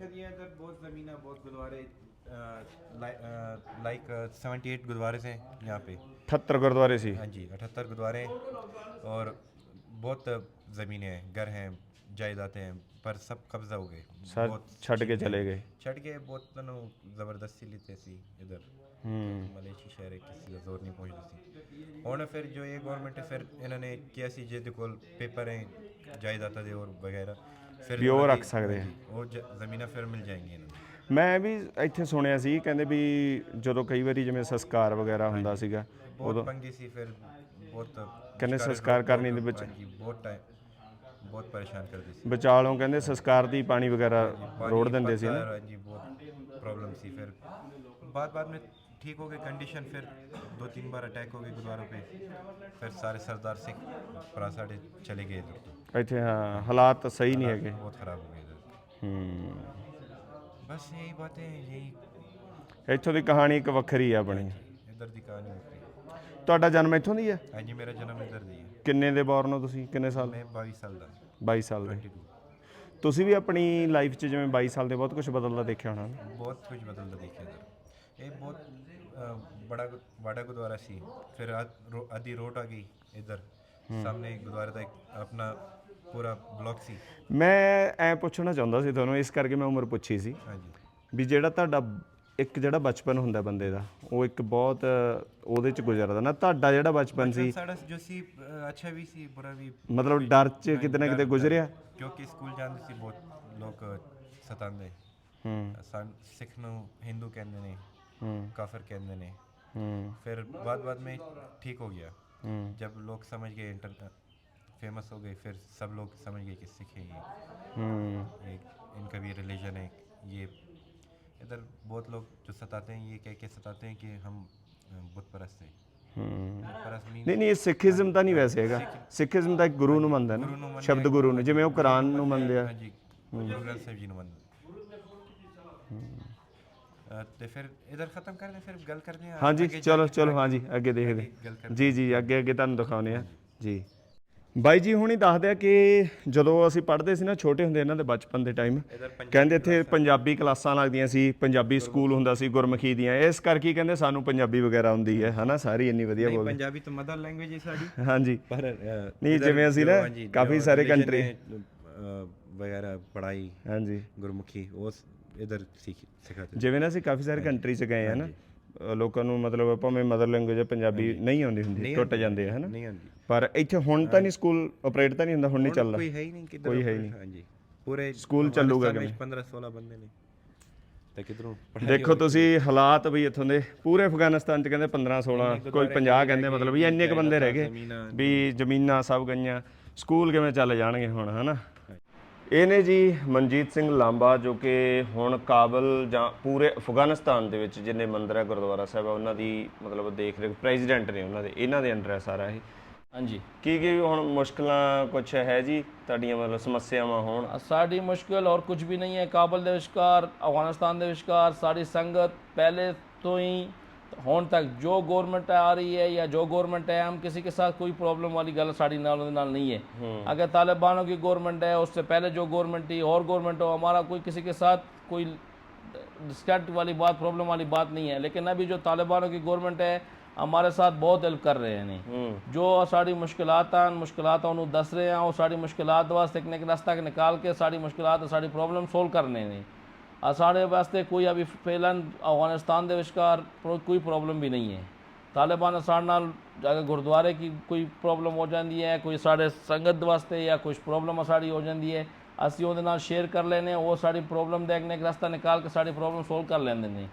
लाइक सेवेंटी एट गुरुद्वारे हैं यहाँ पे 78 ਗੁਰਦੁਆਰੇ ਸੀ हाँ जी अठहत्तर गुरुद्वारे हैं और बहुत ज़मीनें हैं घर हैं जायदादें हैं पर सब कब्जा हो गए ਸਰ ਛੱਡ ਕੇ ਚਲੇ ਗਏ ਛੱਡ ਕੇ ਬਹੁਤ ਤੈਨੂੰ ਜ਼ਬਰਦਸਤੀ ਲਿੱਤੇ ਸੀ ਇਧਰ ਹੂੰ ਮਲੇਸ਼ੀਆ ਸ਼ਹਿਰ ਹੈ ਕਿਸੇ ਦਾ ਜ਼ੋਰ ਨਹੀਂ ਪਹੁੰਚਦਾ ਸੀ ਹੁਣ ਫਿਰ ਜੋ ਇਹ ਗਵਰਨਮੈਂਟ ਹੈ ਫਿਰ ਇਹਨਾਂ ਨੇ ਕਿਹਾ ਸੀ ਜਿਹਦੇ ਕੋਲ ਪੇਪਰ ਹੈ ਜਾਇਦਾਦਾਂ ਦੇ ਔਰ ਵਗੈਰਾ ਫਿਰ ਵੀ ਉਹ ਉਹਨਾਂ ਰੱਖ ਦੀ- ਸਕਦੇ ਆ। ਹਾਂਜੀ, ਉਹ ਜ- ਜ਼ਮੀਨਾਂ ਫਿਰ ਮਿਲ ਜਾਏਂਗੀਆਂ ਇਹਨਾਂ ਨੂੰ ਮੈਂ ਵੀ ਇੱਥੇ ਸੁਣਿਆ ਸੀ ਕਹਿੰਦੇ ਵੀ ਜਦੋਂ ਕਈ ਵਾਰੀ ਜਿਵੇਂ ਸੰਸਕਾਰ ਵਗੈਰਾ ਹੁੰਦਾ ਸੀਗਾ ਬਹੁਤ ਪੰਗੇ ਸੀ ਫਿਰ ਬਹੁਤ ਕਹਿੰਦੇ ਵਿਚਾਰੇ ਸੰਸਕਾਰ ਲੋਕ ਕਰਨੀ ਦੇ ਬਹੁਤ- ਵਿੱਚ- ਹਾਂਜੀ ਬਹੁਤ ਟਾਈਮ ਬਹੁਤ ਪਰੇਸ਼ਾਨ ਕਰਦੇ ਸੀ ਵਿਚਾਲੋਂ ਕਹਿੰਦੇ ਸੰਸਕਾਰ ਦੀ ਪਾਣੀ ਵਗੈਰਾ ਪਾਣੀ ਰੋੜ ਦਿੰਦੇ ਸੀ ਨਾ ਪੱਥਰ, ਹਾਂਜੀ ਬਹੁਤ ਪ੍ਰੋਬਲਮ ਸੀ ਫਿਰ बाद बाद में ठीक हो गई कंडीशन फिर दो तीन बार अटैक हो गए गुरुद्वारों पे फिर सारे सरदार सिख परासाड़े चले गए इधर तो ਇੱਥੇ ਹਾਂ ਹਾਲਾਤ ਸਹੀ ਨਹੀਂ ਹੈਗੇ बहुत ख़राब हो गए इधर ਹੂੰ बस यही बातें यही ਇੱਥੋਂ ਦੀ ਕਹਾਣੀ ਇੱਕ ਵੱਖਰੀ ਆ ਬਣੀ इधर की कहानी होती है ਤੁਹਾਡਾ ਜਨਮ ਇੱਥੋਂ ਦੀ ਹੈ हाँ जी मेरा जन्म इधर दी है ਕਿੰਨੇ ਦੇ ਬੌਰਨ ਹੋ ਤੁਸੀਂ ਕਿੰਨੇ ਸਾਲ मैं बाईस साल का 22 ਸਾਲ ਦੇ 22 ਤੁਸੀਂ ਵੀ ਆਪਣੀ ਲਾਈਫ 'ਚ ਜਿਵੇਂ 22 ਸਾਲ ਦੇ ਬਹੁਤ ਕੁਝ ਬਦਲਦਾ ਦੇਖਿਆ ਹੋਣਾ ਨਾ बहुत कुछ बदलता देखिए इधर ये बहुत अ, बड़ा गु- बड़ा गुरुद्वारा सी फिर आध- रो- आधी रोड आ गई इधर सामने गुरुद्वारा था एक अपना पूरा ब्लॉक सी ਮੈਂ ਐ ਪੁੱਛਣਾ ਚਾਹੁੰਦਾ ਸੀ ਤੁਹਾਨੂੰ ਇਸ ਕਰਕੇ ਮੈਂ ਉਮਰ ਪੁੱਛੀ ਸੀ हाँ जी ਵੀ ਜਿਹੜਾ ਤੁਹਾਡਾ ਇੱਕ ਜਿਹੜਾ ਬਚਪਨ ਹੁੰਦਾ ਬੰਦੇ ਦਾ ਉਹ ਇੱਕ ਬਹੁਤ ਉਹਦੇ 'ਚ ਗੁਜ਼ਰਦਾ ਨਾ ਤੁਹਾਡਾ ਜਿਹੜਾ ਬਚਪਨ ਸੀ साढ़ा जो सी अ, अच्छा भी सी बुरा भी ਮਤਲਬ ਡਰ 'ਚ ਕਿਤੇ ਨਾ ਕਿਤੇ ਗੁਜ਼ਰਿਆ क्योंकि स्कूल जाते सी बहुत लोग सतांदे ਹੂੰ सन सिख ਨੂੰ हिंदू कहते ने ਹੂੰ काफिर कहते ने ਹੂੰ फिर बाद बाद में ठीक हो गया ਹੂੰ जब लोग समझ गए इंटर फेमस हो गए फिर सब लोग समझ गए कि सिख है ये ਹੂੰ एक इनका भी रिलीजन है ये इधर बहुत लोग जो सताते हैं ये कह के सताते हैं कि हम अ, बुत परस्त हैं ਹੂੰ बुत परस्त मीन ਨਹੀਂ ਨਹੀਂ ਇਹ ਸਿੱਖੀਜ਼ਮ ਤਾਂ ਨਹੀਂ ਵੈਸੇ ਹੈਗਾ ਸਿੱਖੀਜ਼ਮ ਦਾ ਇੱਕ ਗੁਰੂ ਨੂੰ ਮੰਨਦਾ ਗੁਰੂ ਨੂੰ ਨਾ ਮੰਨਿਆ ਸ਼ਬਦ ਗੁਰੂ ਨੂੰ ਜਿਵੇਂ ਉਹ ਕੁਰਾਨ ਨੂੰ ਮੰਨਦੇ ਆ हाँ जी गुरु ग्रंथ साहिब जी ਨੂੰ ਮੰਨਦੇ ਤੇ ਫਿਰ ਇਧਰ ਖਤਮ ਕਰਦੇ ਫਿਰ ਗੱਲ ਕਰਦੇ ਹਾਂ ਹਾਂਜੀ ਅੱਗੇ ਜਾ ਚਲੋ ਕੇ ਚਲੋ ਹਾਂਜੀ ਅੱਗੇ ਦੇਖਦੇ ਗੱਲ ਕਰਦੇ ਜੀ ਜੀ ਅੱਗੇ ਅੱਗੇ ਤੁਹਾਨੂੰ ਦਿਖਾਉਨੇ ਆ ਜੀ ਬਾਈ ਜੀ ਹੁਣੀ ਦੱਸਦੇ ਆ ਕਿ ਜਦੋਂ ਅਸੀਂ ਪੜ੍ਹਦੇ ਸੀ ਨਾ ਛੋਟੇ ਹੁੰਦੇ ਇਹਨਾਂ ਦੇ ਬਚਪਨ ਦੇ ਟਾਈਮ ਕਹਿੰਦੇ ਇੱਥੇ ਪੰਜਾਬੀ ਕਲਾਸਾਂ ਲੱਗਦੀਆਂ ਸੀ ਪੰਜਾਬੀ ਸਕੂਲ ਹੁੰਦਾ ਸੀ ਗੁਰਮੁਖੀ ਦੀਆਂ। ਇਸ ਕਰਕੇ ਕਹਿੰਦੇ ਸਾਨੂੰ ਪੰਜਾਬੀ ਵਗੈਰਾ ਆਉਂਦੀ ਹੈ ਹਨਾ? ਸਾਰੀ ਇੰਨੀ ਵਧੀਆ ਬੋਲਦੇ ਪੰਜਾਬੀ ਤਾਂ ਮਦਰ ਲੈਂਗੁਏਜ ਹੈ ਸਾਡੀ। ਹਾਂਜੀ। ਪਰ ਨਹੀਂ, ਜਿਵੇਂ ਅਸੀਂ ਨਾ ਕਾਫੀ ਸਾਰੇ country- ਵਗੈਰਾ ਪੜਾਈ ਹਾਂਜੀ। ਗੁਰਮੁਖੀ ਉਹ ਇਧਰ ਸਿੱਖ ਸਿਖਾਤੇ। ਜਿਵੇਂ ਨਾ ਅਸੀਂ ਕਾਫੀ ਸਾਰੇ ਕੰਟਰੀ 'ਚ ਗਏ ਆ ਨਾ ਲੋਕਾਂ ਨੂੰ ਮਤਲਬ ਭਾਵੇਂ ਮਦਰ ਲੈਂਗੁਏਜ ਪੰਜਾਬੀ ਨਹੀਂ ਆਉਂਦੀ ਹੁੰਦੀ ਟੁੱਟ ਜਾਂਦੇ ਆ ਹਨਾ? ਨਹੀਂ ਆਉਂਦੀ। ਪਰ ਇੱਥੇ ਹੁਣ ਤਾਂ ਨਹੀਂ ਸਕੂਲ ਆਪਰੇਟ ਤਾਂ ਨਹੀਂ ਹੁੰਦਾ ਹੁਣ ਨਹੀਂ ਚੱਲਦਾ। ਕੋਈ ਹੈ ਹੀ ਨਹੀਂ ਕਿਧਰ ਕੋਈ ਹੈ ਹੀ ਨਹੀਂ। ਹਾਂਜੀ। ਪੂਰੇ ਸਕੂਲ ਚੱਲੂਗਾ ਵਿੱਚ 15 16 ਬੰਦੇ ਨੇ। ਤੇ ਕਿਧਰੋਂ ਦੇਖੋ ਤੁਸੀਂ ਹਾਲਾਤ ਵੀ ਇੱਥੋਂ ਦੇ ਪੂਰੇ ਅਫਗਾਨਿਸਤਾਨ ਚ ਕਹਿੰਦੇ 15 16 ਕੋਈ 50 ਕਹਿੰਦੇ ਮਤਲਬ ਵੀ ਇੰਨੇ ਕ ਬੰਦੇ ਰਹਿ ਗਏ ਵੀ ਜ਼ਮੀਨਾਂ। ਸਭ ਗਈਆਂ। ਸਕੂਲ ਕਿਵੇਂ ਚੱਲ ਜਾਣਗੇ ਹੁਣ ਹਨਾ? ਇਹ ਨੇ ਜੀ ਮਨਜੀਤ ਸਿੰਘ ਲਾਂਬਾ ਜੋ ਕਿ ਹੁਣ ਕਾਬਲ ਜਾਂ ਪੂਰੇ ਅਫਗਾਨਿਸਤਾਨ ਦੇ ਵਿੱਚ ਜਿੰਨੇ ਮੰਦਿਰ ਹੈ ਗੁਰਦੁਆਰਾ ਸਾਹਿਬ ਹੈ ਉਹਨਾਂ ਦੀ ਮਤਲਬ ਦੇਖ ਰੇਖ ਪ੍ਰੈਜ਼ੀਡੈਂਟ ਨੇ ਉਹਨਾਂ ਦੇ ਇਹਨਾਂ ਦੇ ਅੰਡਰ ਹੈ ਸਾਰਾ ਇਹ। ਹਾਂਜੀ। ਕੀ ਕੀ ਹੁਣ ਮੁਸ਼ਕਲਾਂ ਕੁਝ ਹੈ ਜੀ? ਤੁਹਾਡੀਆਂ ਮਤਲਬ ਸਮੱਸਿਆਵਾਂ ਹੋਣ। ਸਾਡੀ ਮੁਸ਼ਕਿਲ ਔਰ ਕੁਝ ਵੀ ਨਹੀਂ ਹੈ। ਕਾਬਲ ਦੇ ਵਿਚਕਾਰ ਅਫਗਾਨਿਸਤਾਨ ਦੇ ਵਿਚਕਾਰ ਸਾਡੀ ਸੰਗਤ ਪਹਿਲੇ ਤੋਂ ਹੀ ਹੁਣ ਤੱਕ ਜੋ ਗਵਰਨਮੈਂਟ ਆ ਰਹੀ है या जो गवर्नमेंट है हम किसी के साथ कोई प्रॉब्लम वाली गल साड़ी नाल नाल नहीं है अगर तालिबानों की गवर्नमेंट है उससे पहले जो गवर्नमेंट थी और गवर्नमेंट हो हमारा कोई किसी के साथ कोई डिस्कट वाली बात प्रॉब्लम वाली बात नहीं है लेकिन अभी जो तालिबानों की गवर्नमेंट है हमारे साथ बहुत हेल्प कर रहे हैं जो साड़ी मुश्किल मुश्किल उन्होंने दस रहे हैं और साड़ी मुश्किल वास्ते एक रस्ता निकाल के साड़ी मुश्किल साड़ी प्रॉब्लम सोल्व करने नहीं ਸਾਡੇ ਵਾਸਤੇ ਕੋਈ ਅਭੀ ਫਿਲਹਾਲ ਅਫਗਾਨਿਸਤਾਨ ਦੇ ਵਿਚਕਾਰ ਕੋਈ ਪ੍ਰੋਬਲਮ ਵੀ ਨਹੀਂ ਹੈ। ਤਾਲਿਬਾਨ ਸਾਡੇ ਨਾਲ ਅਗਰ ਗੁਰਦੁਆਰੇ ਕੀ ਕੋਈ ਪ੍ਰੋਬਲਮ ਹੋ ਜਾਂਦੀ ਹੈ ਕੋਈ ਸਾਡੇ ਸੰਗਤ ਵਾਸਤੇ ਜਾਂ ਕੁਝ ਪ੍ਰੋਬਲਮ ਸਾਡੀ ਹੋ ਜਾਂਦੀ ਹੈ ਅਸੀਂ ਉਹਦੇ ਨਾਲ ਸ਼ੇਅਰ ਕਰ ਲੈਨੇ ਉਹ ਸਾਡੀ ਪ੍ਰੋਬਲਮ ਦੇਖਨੇ ਦਾ ਰਸਤਾ ਨਿਕਾਲ ਕੇ ਸਾਡੀ ਪ੍ਰੋਬਲਮ ਸੋਲਵ ਕਰ ਲੈਂਦੇ ਨੇ।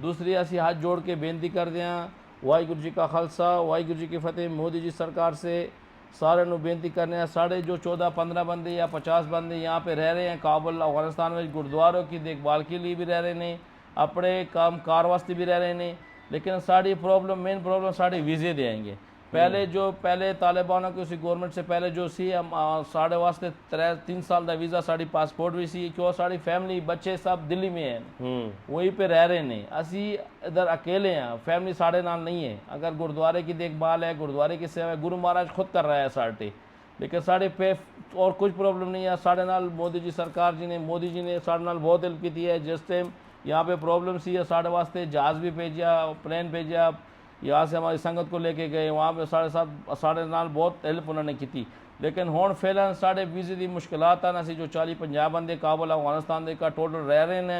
ਦੂਸਰੀ ਅਸੀਂ ਹੱਥ ਜੋੜ ਕੇ ਬੇਨਤੀ ਕਰਦੇ ਹਾਂ ਵਾਹਿਗੁਰੂ ਜੀ ਕਾ ਖਾਲਸਾ ਵਾਹਿਗੁਰੂ ਜੀ ਕੀ ਫਤਿਹ ਮੋਦੀ ਜੀ ਸਰਕਾਰ ਸੇ सारे ਨੂੰ ਬੇਨਤੀ ਕਰਨੇ ਆ ਸਾਡੇ जो 14 15 बंदे या 50 बंदे यहाँ पे रह रहे हैं काबुल अफगानिस्तान में गुरुद्वारों की देखभाल के लिए भी रह रहे ने अपने काम कार वास्ते भी रह रहे ने लेकिन साड़ी प्रॉब्लम मेन प्रॉब्लम साढ़े वीज़े दे आएंगे पहले जो पहले तालिबान की उसी गवर्नमेंट से पहले जो सी हम साढ़े वास्ते त्रै तीन साल का वीज़ा साड़ी पासपोर्ट भी सी क्यों साड़ी फैमिली बच्चे सब दिल्ली में हैं वहीं पे रह रहे ने असी इधर अकेले हैं फैमिली साढ़े नाल नहीं है अगर गुरुद्वारे की देखभाल है गुरुद्वारे की सेवा गुरु महाराज खुद कर रहा है साढ़े लेकिन साढ़े पे और कुछ प्रॉब्लम नहीं है साढ़े नाल मोदी जी सरकार जी ने मोदी जी ने साढ़े नाल बहुत हेल्प की है जिस टाइम यहाँ पे प्रॉब्लम सी है साढ़े वास्ते जहाज़ भी भेजा प्लेन भेजा यहाँ से हमारी संगत को लेके गए वहाँ पे साढ़े साथ साढ़े नाल बहुत हेल्प उन्होंने की थी लेकिन ਹੁਣ ਫਿਲਹਾਲ ਸਾਡੇ ਵੀਜ਼ੇ ਦੀ ਮੁਸ਼ਕਲਾਤ ਹਨ ਅਸੀਂ ਜੋ 40 50 ਬੰਦੇ ਕਾਬਲ ਅਫਗਾਨਿਸਤਾਨ ਦੇ ਕਾ ਟੋਟਲ ਰਹਿ ਰਹੇ ਨੇ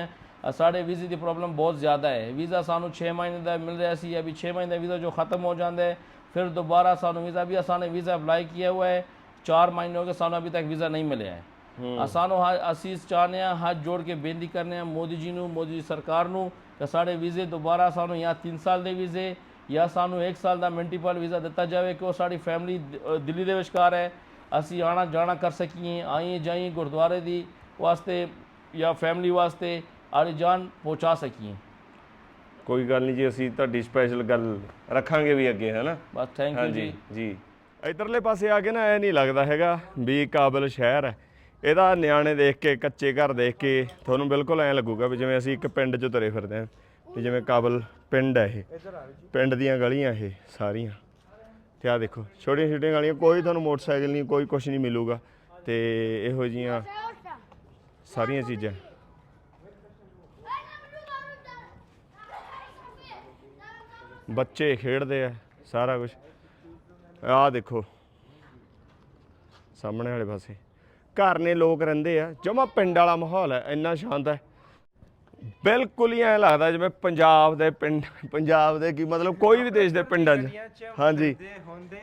ਅ ਸਾਡੇ ਵੀਜ਼ੇ ਦੀ ਪ੍ਰੋਬਲਮ ਬਹੁਤ ਜ਼ਿਆਦਾ ਹੈ ਵੀਜ਼ਾ ਸਾਨੂੰ 6 ਮਹੀਨੇ ਦਾ ਮਿਲ ਰਿਹਾ ਸੀ ਅਭੀ 6 ਮਹੀਨੇ ਦਾ ਵੀਜ਼ਾ ਜੋ ਖਤਮ ਹੋ ਜਾਂਦਾ ਹੈ ਫਿਰ ਦੁਬਾਰਾ ਸਾਨੂੰ ਵੀਜ਼ਾ ਵੀ ਅਸਾਂ ਨੇ ਵੀਜ਼ਾ ਅਪਲਾਈ ਕੀਤਾ ਹੋਇਆ ਹੈ 4 ਮਹੀਨੇ ਹੋ ਗਏ ਸਾਨੂੰ ਅਭੀ ਤੱਕ ਵੀਜ਼ਾ ਨਹੀਂ ਮਿਲਿਆ ਹੈ ਸਾਨੂੰ ਹ- ਅਸੀਂ ਚਾਹੁੰਦੇ ਹਾਂ ਹੱਥ ਜੋੜ ਕੇ ਬੇਨਤੀ ਕਰਨੇ ਆ ਮੋਦੀ ਜੀ ਨੂੰ ਮੋਦੀ ਜੀ ਸਰਕਾਰ ਨੂੰ ਕਿ ਸਾਡੇ ਵੀਜ਼ੇ ਦੁਬਾਰਾ ਸਾਨੂੰ ਜਾਂ 3 ਸਾਲ ਦੇ ਵੀਜ਼ੇ ਜਾਂ ਸਾਨੂੰ 1 ਸਾਲ ਦਾ ਮਲਟੀਪਲ ਵੀਜ਼ਾ ਦਿੱਤਾ ਜਾਵੇ ਕਿ ਉਹ ਸਾਡੀ ਫੈਮਿਲੀ ਦਿੱਲੀ ਦੇ ਵਿਚਕਾਰ ਹੈ। ਅਸੀਂ ਆਣਾ ਜਾਣਾ ਕਰ ਸਕੀਏ ਆਈਏ ਜਾਈਏ ਗੁਰਦੁਆਰੇ ਦੀ ਵਾਸਤੇ ਜਾਂ ਫੈਮਿਲੀ ਵਾਸਤੇ ਆੜੀ ਜਾਨ ਪਹੁੰਚਾ ਸਕੀਏ। ਕੋਈ ਗੱਲ ਨਹੀਂ ਜੀ ਅਸੀਂ ਤੁਹਾਡੀ ਸਪੈਸ਼ਲ ਗੱਲ ਰੱਖਾਂਗੇ ਵੀ ਅੱਗੇ ਹੈ ਨਾ ਬਸ ਥੈਂਕ ਯੂ ਜੀ। ਜੀ। ਇਧਰਲੇ ਪਾਸੇ ਆ ਕੇ ਨਾ ਐ ਨਹੀਂ ਲੱਗਦਾ ਹੈਗਾ ਵੀ ਕਾਬਲ ਸ਼ਹਿਰ ਹੈ। ਇਹਦਾ ਨਿਆਣੇ ਦੇਖ ਕੇ ਕੱਚੇ ਘਰ ਦੇਖ ਕੇ ਤੁਹਾਨੂੰ ਬਿਲਕੁਲ ਐ ਲੱਗੂਗਾ ਵੀ ਜਿਵੇਂ ਅਸੀਂ ਇੱਕ ਪਿੰਡ 'ਚ ਤੁਰੇ ਫਿਰਦੇ ਹਾਂ ਵੀ ਜਿਵੇਂ ਕਾਬਲ ਪਿੰਡ ਹੈ ਇਹ। ਪਿੰਡ ਦੀਆਂ ਗਲੀਆਂ ਇਹ ਸਾਰੀਆਂ। ਤੇ ਆ ਦੇਖੋ ਛੋਟੀਆਂ ਛੋਟੀਆਂ ਗਲੀਆਂ ਕੋਈ ਤੁਹਾਨੂੰ ਮੋਟਰਸਾਈਕਲ ਨਹੀਂ ਕੋਈ ਕੁਝ ਨਹੀਂ ਮਿਲੂਗਾ। ਤੇ ਇਹੋ ਜੀਆਂ ਸਾਰੀਆਂ ਚੀਜ਼ਾਂ। ਬੱਚੇ ਖੇਡਦੇ ਆ ਸਾਰਾ ਕੁਝ ਆਹ ਦੇਖੋ ਸਾਹਮਣੇ ਵਾਲੇ ਪਾਸੇ। ਘਰ ਨੇ ਲੋਕ ਰਹਿੰਦੇ ਆ ਜਮਾ ਪਿੰਡ ਵਾਲਾ ਮਾਹੌਲ ਹੈ ਇੰਨਾ ਸ਼ਾਂਤ ਹੈ ਬਿਲਕੁਲ ਹੀ ਐ ਲੱਗਦਾ ਜਿਵੇਂ ਪੰਜਾਬ ਦੇ ਪਿੰਡ ਪੰਜਾਬ ਦੇ ਕੀ ਮਤਲਬ ਕੋਈ ਵੀ ਦੇਸ਼ ਦੇ ਪਿੰਡਾਂ 'ਚ। ਹਾਂਜੀ। ਹੁੰਦੇ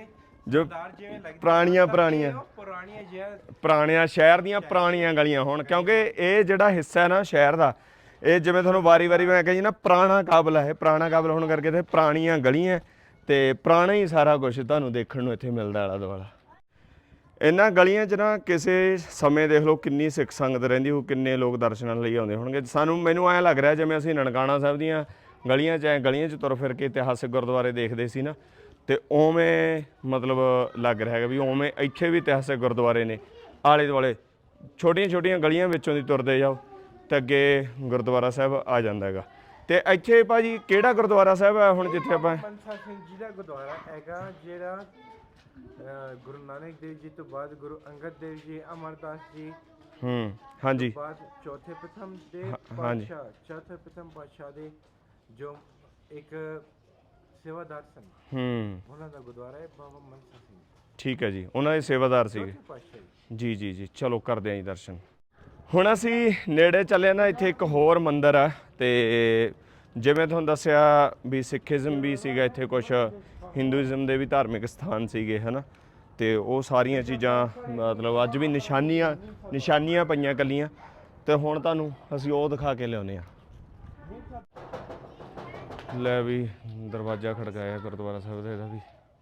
ਜੋ ਪੁਰਾਣੀਆਂ ਪੁਰਾਣੀਆਂ। ਪੁਰਾਣੀਆਂ ਪੁਰਾਣੀਆਂ ਸ਼ਹਿਰ ਦੀਆਂ ਪੁਰਾਣੀਆਂ ਗਲੀਆਂ ਹੋਣ ਕਿਉਂਕਿ ਇਹ ਜਿਹੜਾ ਹਿੱਸਾ ਹੈ ਨਾ ਸ਼ਹਿਰ ਦਾ ਇਹ ਜਿਵੇਂ ਤੁਹਾਨੂੰ ਵਾਰੀ-ਵਾਰੀ ਮੈਂ ਕਹੀ ਨਾ ਪੁਰਾਣਾ ਕਾਬਲ ਹੈ ਪੁਰਾਣਾ ਕਾਬਲ ਹੋਣ ਕਰਕੇ ਤੇ ਪੁਰਾਣੀਆਂ ਗਲੀਆਂ ਤੇ ਪੁਰਾਣਾ ਹੀ ਸਾਰਾ ਕੁਝ ਤੁਹਾਨੂੰ ਦੇਖਣ ਨੂੰ ਇੱਥੇ ਮਿਲਦਾ ਆਲਾ ਦੁਆਲਾ। ਇਹਨਾਂ ਗਲੀਆਂ 'ਚ ਨਾ ਕਿਸੇ ਸਮੇਂ ਦੇਖ ਲਓ ਕਿੰਨੀ ਸਿੱਖ ਸੰਗਤ ਰਹਿੰਦੀ ਹੋ ਕਿੰਨੇ ਲੋਕ ਦਰਸ਼ਨਾਂ ਲਈ ਆਉਂਦੇ ਹੋਣਗੇ। ਸਾਨੂੰ, ਮੈਨੂੰ ਐਂ ਲੱਗ ਰਿਹਾ ਜਿਵੇਂ ਅਸੀਂ ਨਨਕਾਣਾ ਸਾਹਿਬ ਦੀਆਂ ਗਲੀਆਂ 'ਚ ਐ ਗਲੀਆਂ 'ਚ ਤੁਰ ਫਿਰ ਕੇ ਇਤਿਹਾਸਿਕ ਗੁਰਦੁਆਰੇ ਦੇਖਦੇ ਸੀ ਨਾ, ਤੇ ਉਵੇਂ ਮਤਲਬ ਲੱਗ ਰਿਹਾ ਹੈਗਾ ਵੀ ਉਵੇਂ ਇੱਥੇ ਵੀ ਇਤਿਹਾਸਿਕ ਗੁਰਦੁਆਰੇ ਨੇ। ਆਲੇ ਦੁਆਲੇ ਛੋਟੀਆਂ ਛੋਟੀਆਂ ਗਲੀਆਂ ਵਿੱਚੋਂ ਦੀ ਤੁਰਦੇ ਜਾਓ, ਤੇ ਅੱਗੇ ਗੁਰਦੁਆਰਾ ਸਾਹਿਬ ਆ ਜਾਂਦਾ ਹੈਗਾ। ਤੇ ਇੱਥੇ ਭਾਜੀ ਕਿਹੜਾ ਗੁਰਦੁਆਰਾ ਸਾਹਿਬ ਹੈ ਹੁਣ ਜਿੱਥੇ ਆਪਾਂ ਮਨਸਾ ਸਿੰਘ ਜੀ ਦਾ ਗੁਰਦੁਆਰਾ ਹੈਗਾ, ਜਿਹੜਾ ਗੁਰੂ ਨਾਨਕ ਦੇਵ ਜੀ ਤੋਂ ਬਾਅਦ ਗੁਰੂ ਅੰਗਦ ਦੇਵ ਜੀ ਅਮਰਦਾਸ ਜੀ ਹੂੰ ਹਾਂਜੀ। ਬਾਅਦ ਚੌਥੇ ਪ੍ਰਥਮ ਦੇ। ਪਾਤਸ਼ਾਹ ਚੌਥੇ ਪ੍ਰਥਮ ਪਾਤਸ਼ਾਹ ਦੇ ਜੋ ਇੱਕ ਸੇਵਾਦਾਰ ਸਨ। ਹੂੰ। ਉਹਨਾਂ ਦਾ ਗੁਰਦੁਆਰਾ ਹੈ ਬਾਬਾ ਮਨਸਾ ਸਿੰਘ। ਠੀਕ ਹੈ ਜੀ ਉਹਨਾਂ ਦੇ ਸੇਵਾਦਾਰ ਸੀਗੇ। ਜੀ। ਜੀ ਜੀ ਜੀ ਚਲੋ ਕਰਦੇ ਆਂ ਜੀ ਦਰਸ਼ਨ। ਹੁਣ ਅਸੀਂ ਨੇੜੇ ਚੱਲੇ ਨਾ ਇੱਥੇ ਇੱਕ ਹੋਰ ਮੰਦਿਰ ਆ ਤੇ ਜਿਵੇਂ ਤੁਹਾਨੂੰ ਦੱਸਿਆ ਵੀ ਸਿੱਖੀਜ਼ਮ ਵੀ ਸੀਗਾ ਇੱਥੇ ਕੁਝ ਹਿੰਦੂਇਜ਼ਮ ਦੇ ਵੀ ਧਾਰਮਿਕ ਸਥਾਨ ਸੀਗੇ, ਹਨਾ? ਤੇ ਉਹ ਸਾਰੀਆਂ ਚੀਜ਼ਾਂ, ਮਤਲਬ ਅੱਜ ਵੀ ਨਿਸ਼ਾਨੀਆਂ ਨਿਸ਼ਾਨੀਆਂ ਪਈਆਂ ਕੱਲੀਆਂ ਤੇ ਹੁਣ ਤੁਹਾਨੂੰ ਅਸੀਂ ਉਹ ਦਿਖਾ ਕੇ ਲਿਆਉਨੇ ਆ ਲੈ ਵੀ ਦਰਵਾਜ਼ਾ ਖੜਕਾਇਆ ਗੁਰਦੁਆਰਾ ਸਾਹਿਬ ਦਾ ਇਹਦਾ ਵੀ।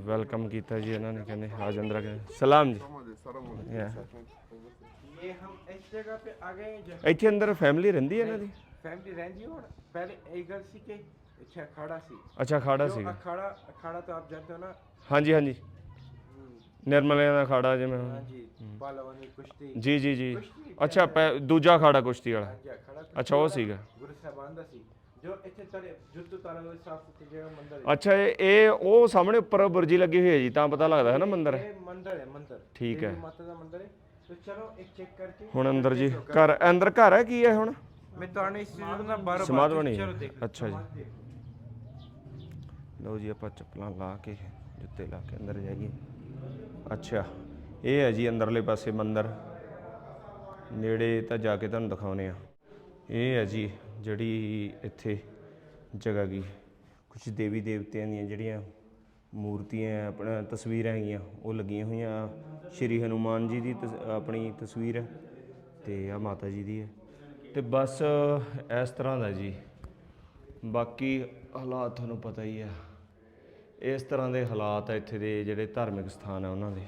ਵੈਲਕਮ ਕੀਤਾ ਜੀ ਇਹਨਾਂ ਨੇ ਕਹਿੰਦੇ ਆ ਜਾਂਦਾ ਕੇ। ਸਲਾਮ ਜੀ। ਇਹ ਅੰਦਰ ਫੈਮਿਲੀ ਰਹਿੰਦੀ ਹੈ ਇਹਨਾਂ ਦੀ? ਫੈਮਿਲੀ ਰਹਿੰਦੀ ਔਰ ਪਹਿਲੇ ਇਹ ਗੱਲ ਸੀ ਕਿ ਅੱਛਾ ਅਖਾੜਾ ਸੀ ਅੱਛਾ ਅਖਾੜਾ ਸੀ ਅਖਾੜਾ ਅਖਾੜਾ ਤਾਂ ਆਪ ਜਾਣਦੇ ਹੋ ਨਾ ਹਾਂਜੀ ਹਾਂਜੀ ਨਿਰਮਲੇ ਦਾ ਖਾੜਾ ਜਿਵੇਂ ਹਾਂਜੀ ਪਾਲਵਾਨੀ ਕੁਸ਼ਤੀ ਜੀ ਜੀ ਜੀ ਅੱਛਾ ਦੂਜਾ ਖਾੜਾ ਕੁਸ਼ਤੀ ਵਾਲਾ ਅੱਛਾ ਉਹ ਸੀਗਾ ਗੁਰੂ ਸਾਹਿਬਾਨ ਦਾ ਸੀ ਅੱਛਾ ਇਹ ਇਹ ਉਹ ਸਾਹਮਣੇ ਉੱਪਰ ਬੁਰਜੀ ਲੱਗੀ ਹੋਈ ਹੈ ਜੀ ਤਾਂ ਪਤਾ ਲੱਗਦਾ ਹੈ ਨਾ ਮੰਦਿਰ। ਹੈ ਠੀਕ ਹੈ। ਹੁਣ ਅੰਦਰ ਜੀ ਘਰ ਅੰਦਰ ਘਰ ਹੈ ਕੀ ਹੈ ਹੁਣ? ਮੈਂ ਅੱਛਾ ਜੀ। ਲਓ ਜੀ ਆਪਾਂ ਚੱਪਲਾਂ ਲਾ ਕੇ ਜੁੱਤੇ ਲਾ ਕੇ ਅੰਦਰ ਜਾਈਏ। ਅੱਛਾ ਇਹ ਹੈ ਜੀ ਅੰਦਰਲੇ ਪਾਸੇ ਮੰਦਿਰ। ਨੇੜੇ ਤਾਂ ਜਾ ਕੇ ਤੁਹਾਨੂੰ ਦਿਖਾਉਨੇ ਆ ਇਹ ਹੈ ਜੀ ਜਿਹੜੀ ਇੱਥੇ ਜਗ੍ਹਾ ਗਈ ਕੁਝ ਦੇਵੀ ਦੇਵਤਿਆਂ ਦੀਆਂ ਜਿਹੜੀਆਂ ਮੂਰਤੀਆਂ ਆਪਣਾ ਤਸਵੀਰਾਂ ਹੈਗੀਆਂ, ਉਹ ਲੱਗੀਆਂ ਹੋਈਆਂ। ਸ਼੍ਰੀ ਹਨੂਮਾਨ ਜੀ ਦੀ ਤਸ- ਆਪਣੀ ਤਸਵੀਰ ਹੈ ਤੇ ਆ ਮਾਤਾ ਜੀ ਦੀ ਹੈ। ਤੇ ਬਸ ਇਸ ਤਰ੍ਹਾਂ ਦਾ ਜੀ। ਬਾਕੀ ਹਾਲਾਤ ਤੁਹਾਨੂੰ ਪਤਾ ਹੀ ਆ ਇਸ ਤਰ੍ਹਾਂ ਦੇ ਹਾਲਾਤ ਆ ਇੱਥੇ ਦੇ ਜਿਹੜੇ ਧਾਰਮਿਕ ਸਥਾਨ ਆ ਉਹਨਾਂ ਦੇ।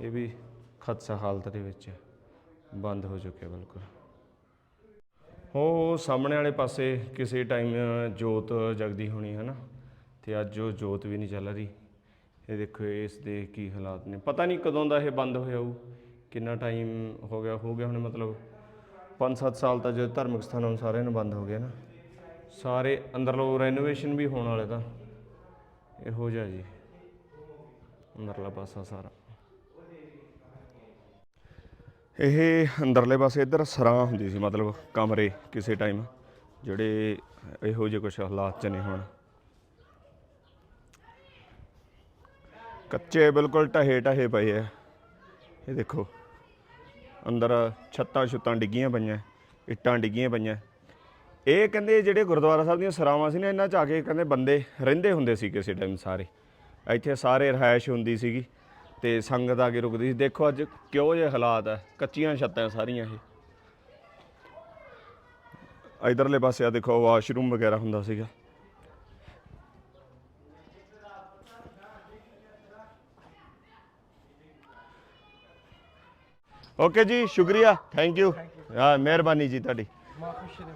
ਇਹ ਵੀ ਖਦਸ਼ਾ ਹਾਲਤ ਦੇ ਵਿੱਚ ਹੈ। ਬੰਦ ਹੋ ਚੁੱਕਿਆ ਬਿਲਕੁਲ। ਉਹ ਸਾਹਮਣੇ ਵਾਲੇ ਪਾਸੇ ਕਿਸੇ ਟਾਈਮ ਜੋਤ ਜਗਦੀ ਹੋਣੀ ਹੈ ਨਾ ਤੇ ਅੱਜ ਉਹ ਜੋਤ ਵੀ ਨਹੀਂ ਚੱਲ ਰਹੀ। ਇਹ ਦੇਖੋ, ਇਸ ਦੇ ਕੀ ਹਾਲਾਤ ਨੇ। ਪਤਾ ਨਹੀਂ ਕਦੋਂ ਦਾ ਇਹ ਬੰਦ ਹੋਇਆ ਹੋਊ। ਕਿੰਨਾ ਟਾਈਮ ਹੋ ਗਿਆ? ਹੋ ਗਿਆ ਹੁਣ ਮਤਲਬ 5-7 ਸਾਲ ਤਾਂ ਜੋ ਧਾਰਮਿਕ ਸਥਾਨਾਂ ਨੂੰ ਸਾਰਿਆਂ ਨੂੰ ਬੰਦ ਹੋ ਗਿਆ ਨਾ। ਸਾਰੇ ਅੰਦਰਲੋਂ ਰੈਨੋਵੇਸ਼ਨ ਵੀ ਹੋਣ ਵਾਲੇ ਤਾਂ। ਇਹੋ ਜਿਹਾ ਜੀ। ਅੰਦਰਲਾ ਪਾਸਾ ਸਾਰਾ। ਇਹ ਅੰਦਰਲੇ ਪਾਸੇ ਇੱਧਰ ਸਰਾਂ ਹੁੰਦੀ ਸੀ, ਮਤਲਬ ਕਮਰੇ ਕਿਸੇ ਟਾਈਮ ਜਿਹੜੇ ਇਹੋ ਜਿਹੇ ਕੁਝ ਹਾਲਾਤ ਚ ਨੇ ਹੁਣ। ਕੱਚੇ ਬਿਲਕੁਲ ਢਹੇ ਢਹੇ ਪਏ ਆ। ਇਹ ਦੇਖੋ, ਅੰਦਰ ਛੱਤਾਂ ਛੁੱਤਾਂ ਡਿੱਗੀਆਂ ਪਈਆਂ, ਇੱਟਾਂ ਡਿੱਗੀਆਂ ਪਈਆਂ। ਇਹ ਕਹਿੰਦੇ ਜਿਹੜੇ ਗੁਰਦੁਆਰਾ ਸਾਹਿਬ ਦੀਆਂ ਸਰਾਵਾਂ ਸੀ ਨਾ, ਇਹਨਾਂ ਚ ਆ ਕੇ ਕਹਿੰਦੇ ਬੰਦੇ ਰਹਿੰਦੇ ਹੁੰਦੇ ਸੀ ਕਿਸੇ ਟਾਈਮ ਸਾਰੇ। ਇੱਥੇ ਸਾਰੇ ਰਹਾਇਸ਼ ਹੁੰਦੀ ਸੀਗੀ। ਤੇ ਸੰਗਤ ਆ ਕੇ ਰੁਕਦੀ ਸੀ। ਦੇਖੋ ਅੱਜ ਕਿਹੋ ਜਿਹੇ ਹਾਲਾਤ ਆ। ਕੱਚੀਆਂ ਛੱਤਾਂ ਸਾਰੀਆਂ ਇਹ। ਇਧਰਲੇ ਪਾਸੇ ਆ ਦੇਖੋ ਵਾਸ਼ਰੂਮ ਵਗੈਰਾ ਹੁੰਦਾ ਸੀਗਾ। ਓਕੇ ਜੀ ਸ਼ੁਕਰੀਆ। ਥੈਂਕ ਯੂ ਹਾਂ ਮਿਹਰਬਾਨੀ ਜੀ ਤੁਹਾਡੀ।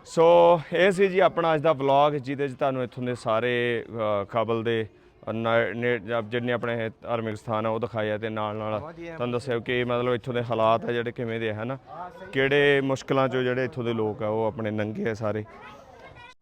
ਸੋ ਇਹ ਸੀ ਜੀ ਆਪਣਾ ਅੱਜ ਦਾ ਵਲੌਗ ਜਿਹਦੇ 'ਚ ਤੁਹਾਨੂੰ ਇੱਥੋਂ ਦੇ ਸਾਰੇ ਅ, ਕਾਬਲ ਦੇ ਜਿੰਨੇ ਆਪਣੇ ਧਾਰਮਿਕ ਸਥਾਨ ਆ ਉਹ ਦਿਖਾਏ ਆ ਤੇ ਨਾਲ ਨਾਲ ਤੁਹਾਨੂੰ ਦੱਸਿਆ ਕਿ ਮਤਲਬ ਇੱਥੋਂ ਦੇ ਹਾਲਾਤ ਆ ਜਿਹੜੇ ਕਿਵੇਂ ਦੇ ਆ ਹਨਾ? ਕਿਹੜੇ ਮੁਸ਼ਕਲਾਂ 'ਚੋਂ ਜਿਹੜੇ ਇੱਥੋਂ ਦੇ ਲੋਕ ਆ ਉਹ ਆਪਣੇ ਨੰਗੇ ਆ ਸਾਰੇ।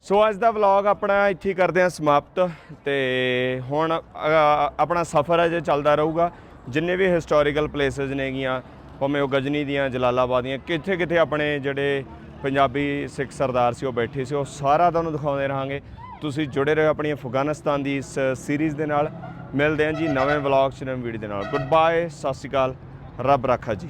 ਸੋ ਅੱਜ ਦਾ ਵਲੌਗ ਆਪਣਾ ਇੱਥੇ ਕਰਦੇ ਹਾਂ ਸਮਾਪਤ ਤੇ ਹੁਣ ਆਪਣਾ ਸਫ਼ਰ ਹੈ ਜੇ ਚੱਲਦਾ ਰਹੂਗਾ। ਜਿੰਨੇ ਵੀ ਹਿਸਟੋਰੀਕਲ ਪਲੇਸਸ ਨੇਗੀਆਂ ਭਾਵੇਂ ਉਹ ਗਜਨੀ ਦੀਆਂ ਜਲਾਲਾਬਾਦ ਦੀਆਂ ਕਿੱਥੇ ਕਿੱਥੇ ਆਪਣੇ ਜਿਹੜੇ ਪੰਜਾਬੀ ਸਿੱਖ ਸਰਦਾਰ ਸੀ ਉਹ ਬੈਠੇ ਸੀ ਉਹ ਸਾਰਾ ਤੁਹਾਨੂੰ ਦਿਖਾਉਂਦੇ ਰਹਾਂਗੇ। ਤੁਸੀਂ ਜੁੜੇ ਰਹੋ ਆਪਣੀ ਅਫਗਾਨਿਸਤਾਨ ਦੀ ਇਸ ਸੀਰੀਜ਼ ਦੇ ਨਾਲ। ਮਿਲਦੇ ਹਾਂ ਜੀ ਨਵੇਂ ਵਲੌਗ ਚ, ਨਵੇਂ ਵੀਡੀਓ ਦੇ ਨਾਲ। ਗੁੱਡ ਬਾਏ ਸਤਿ ਸ਼੍ਰੀ ਅਕਾਲ। ਰੱਬ ਰਾਖਾ ਜੀ।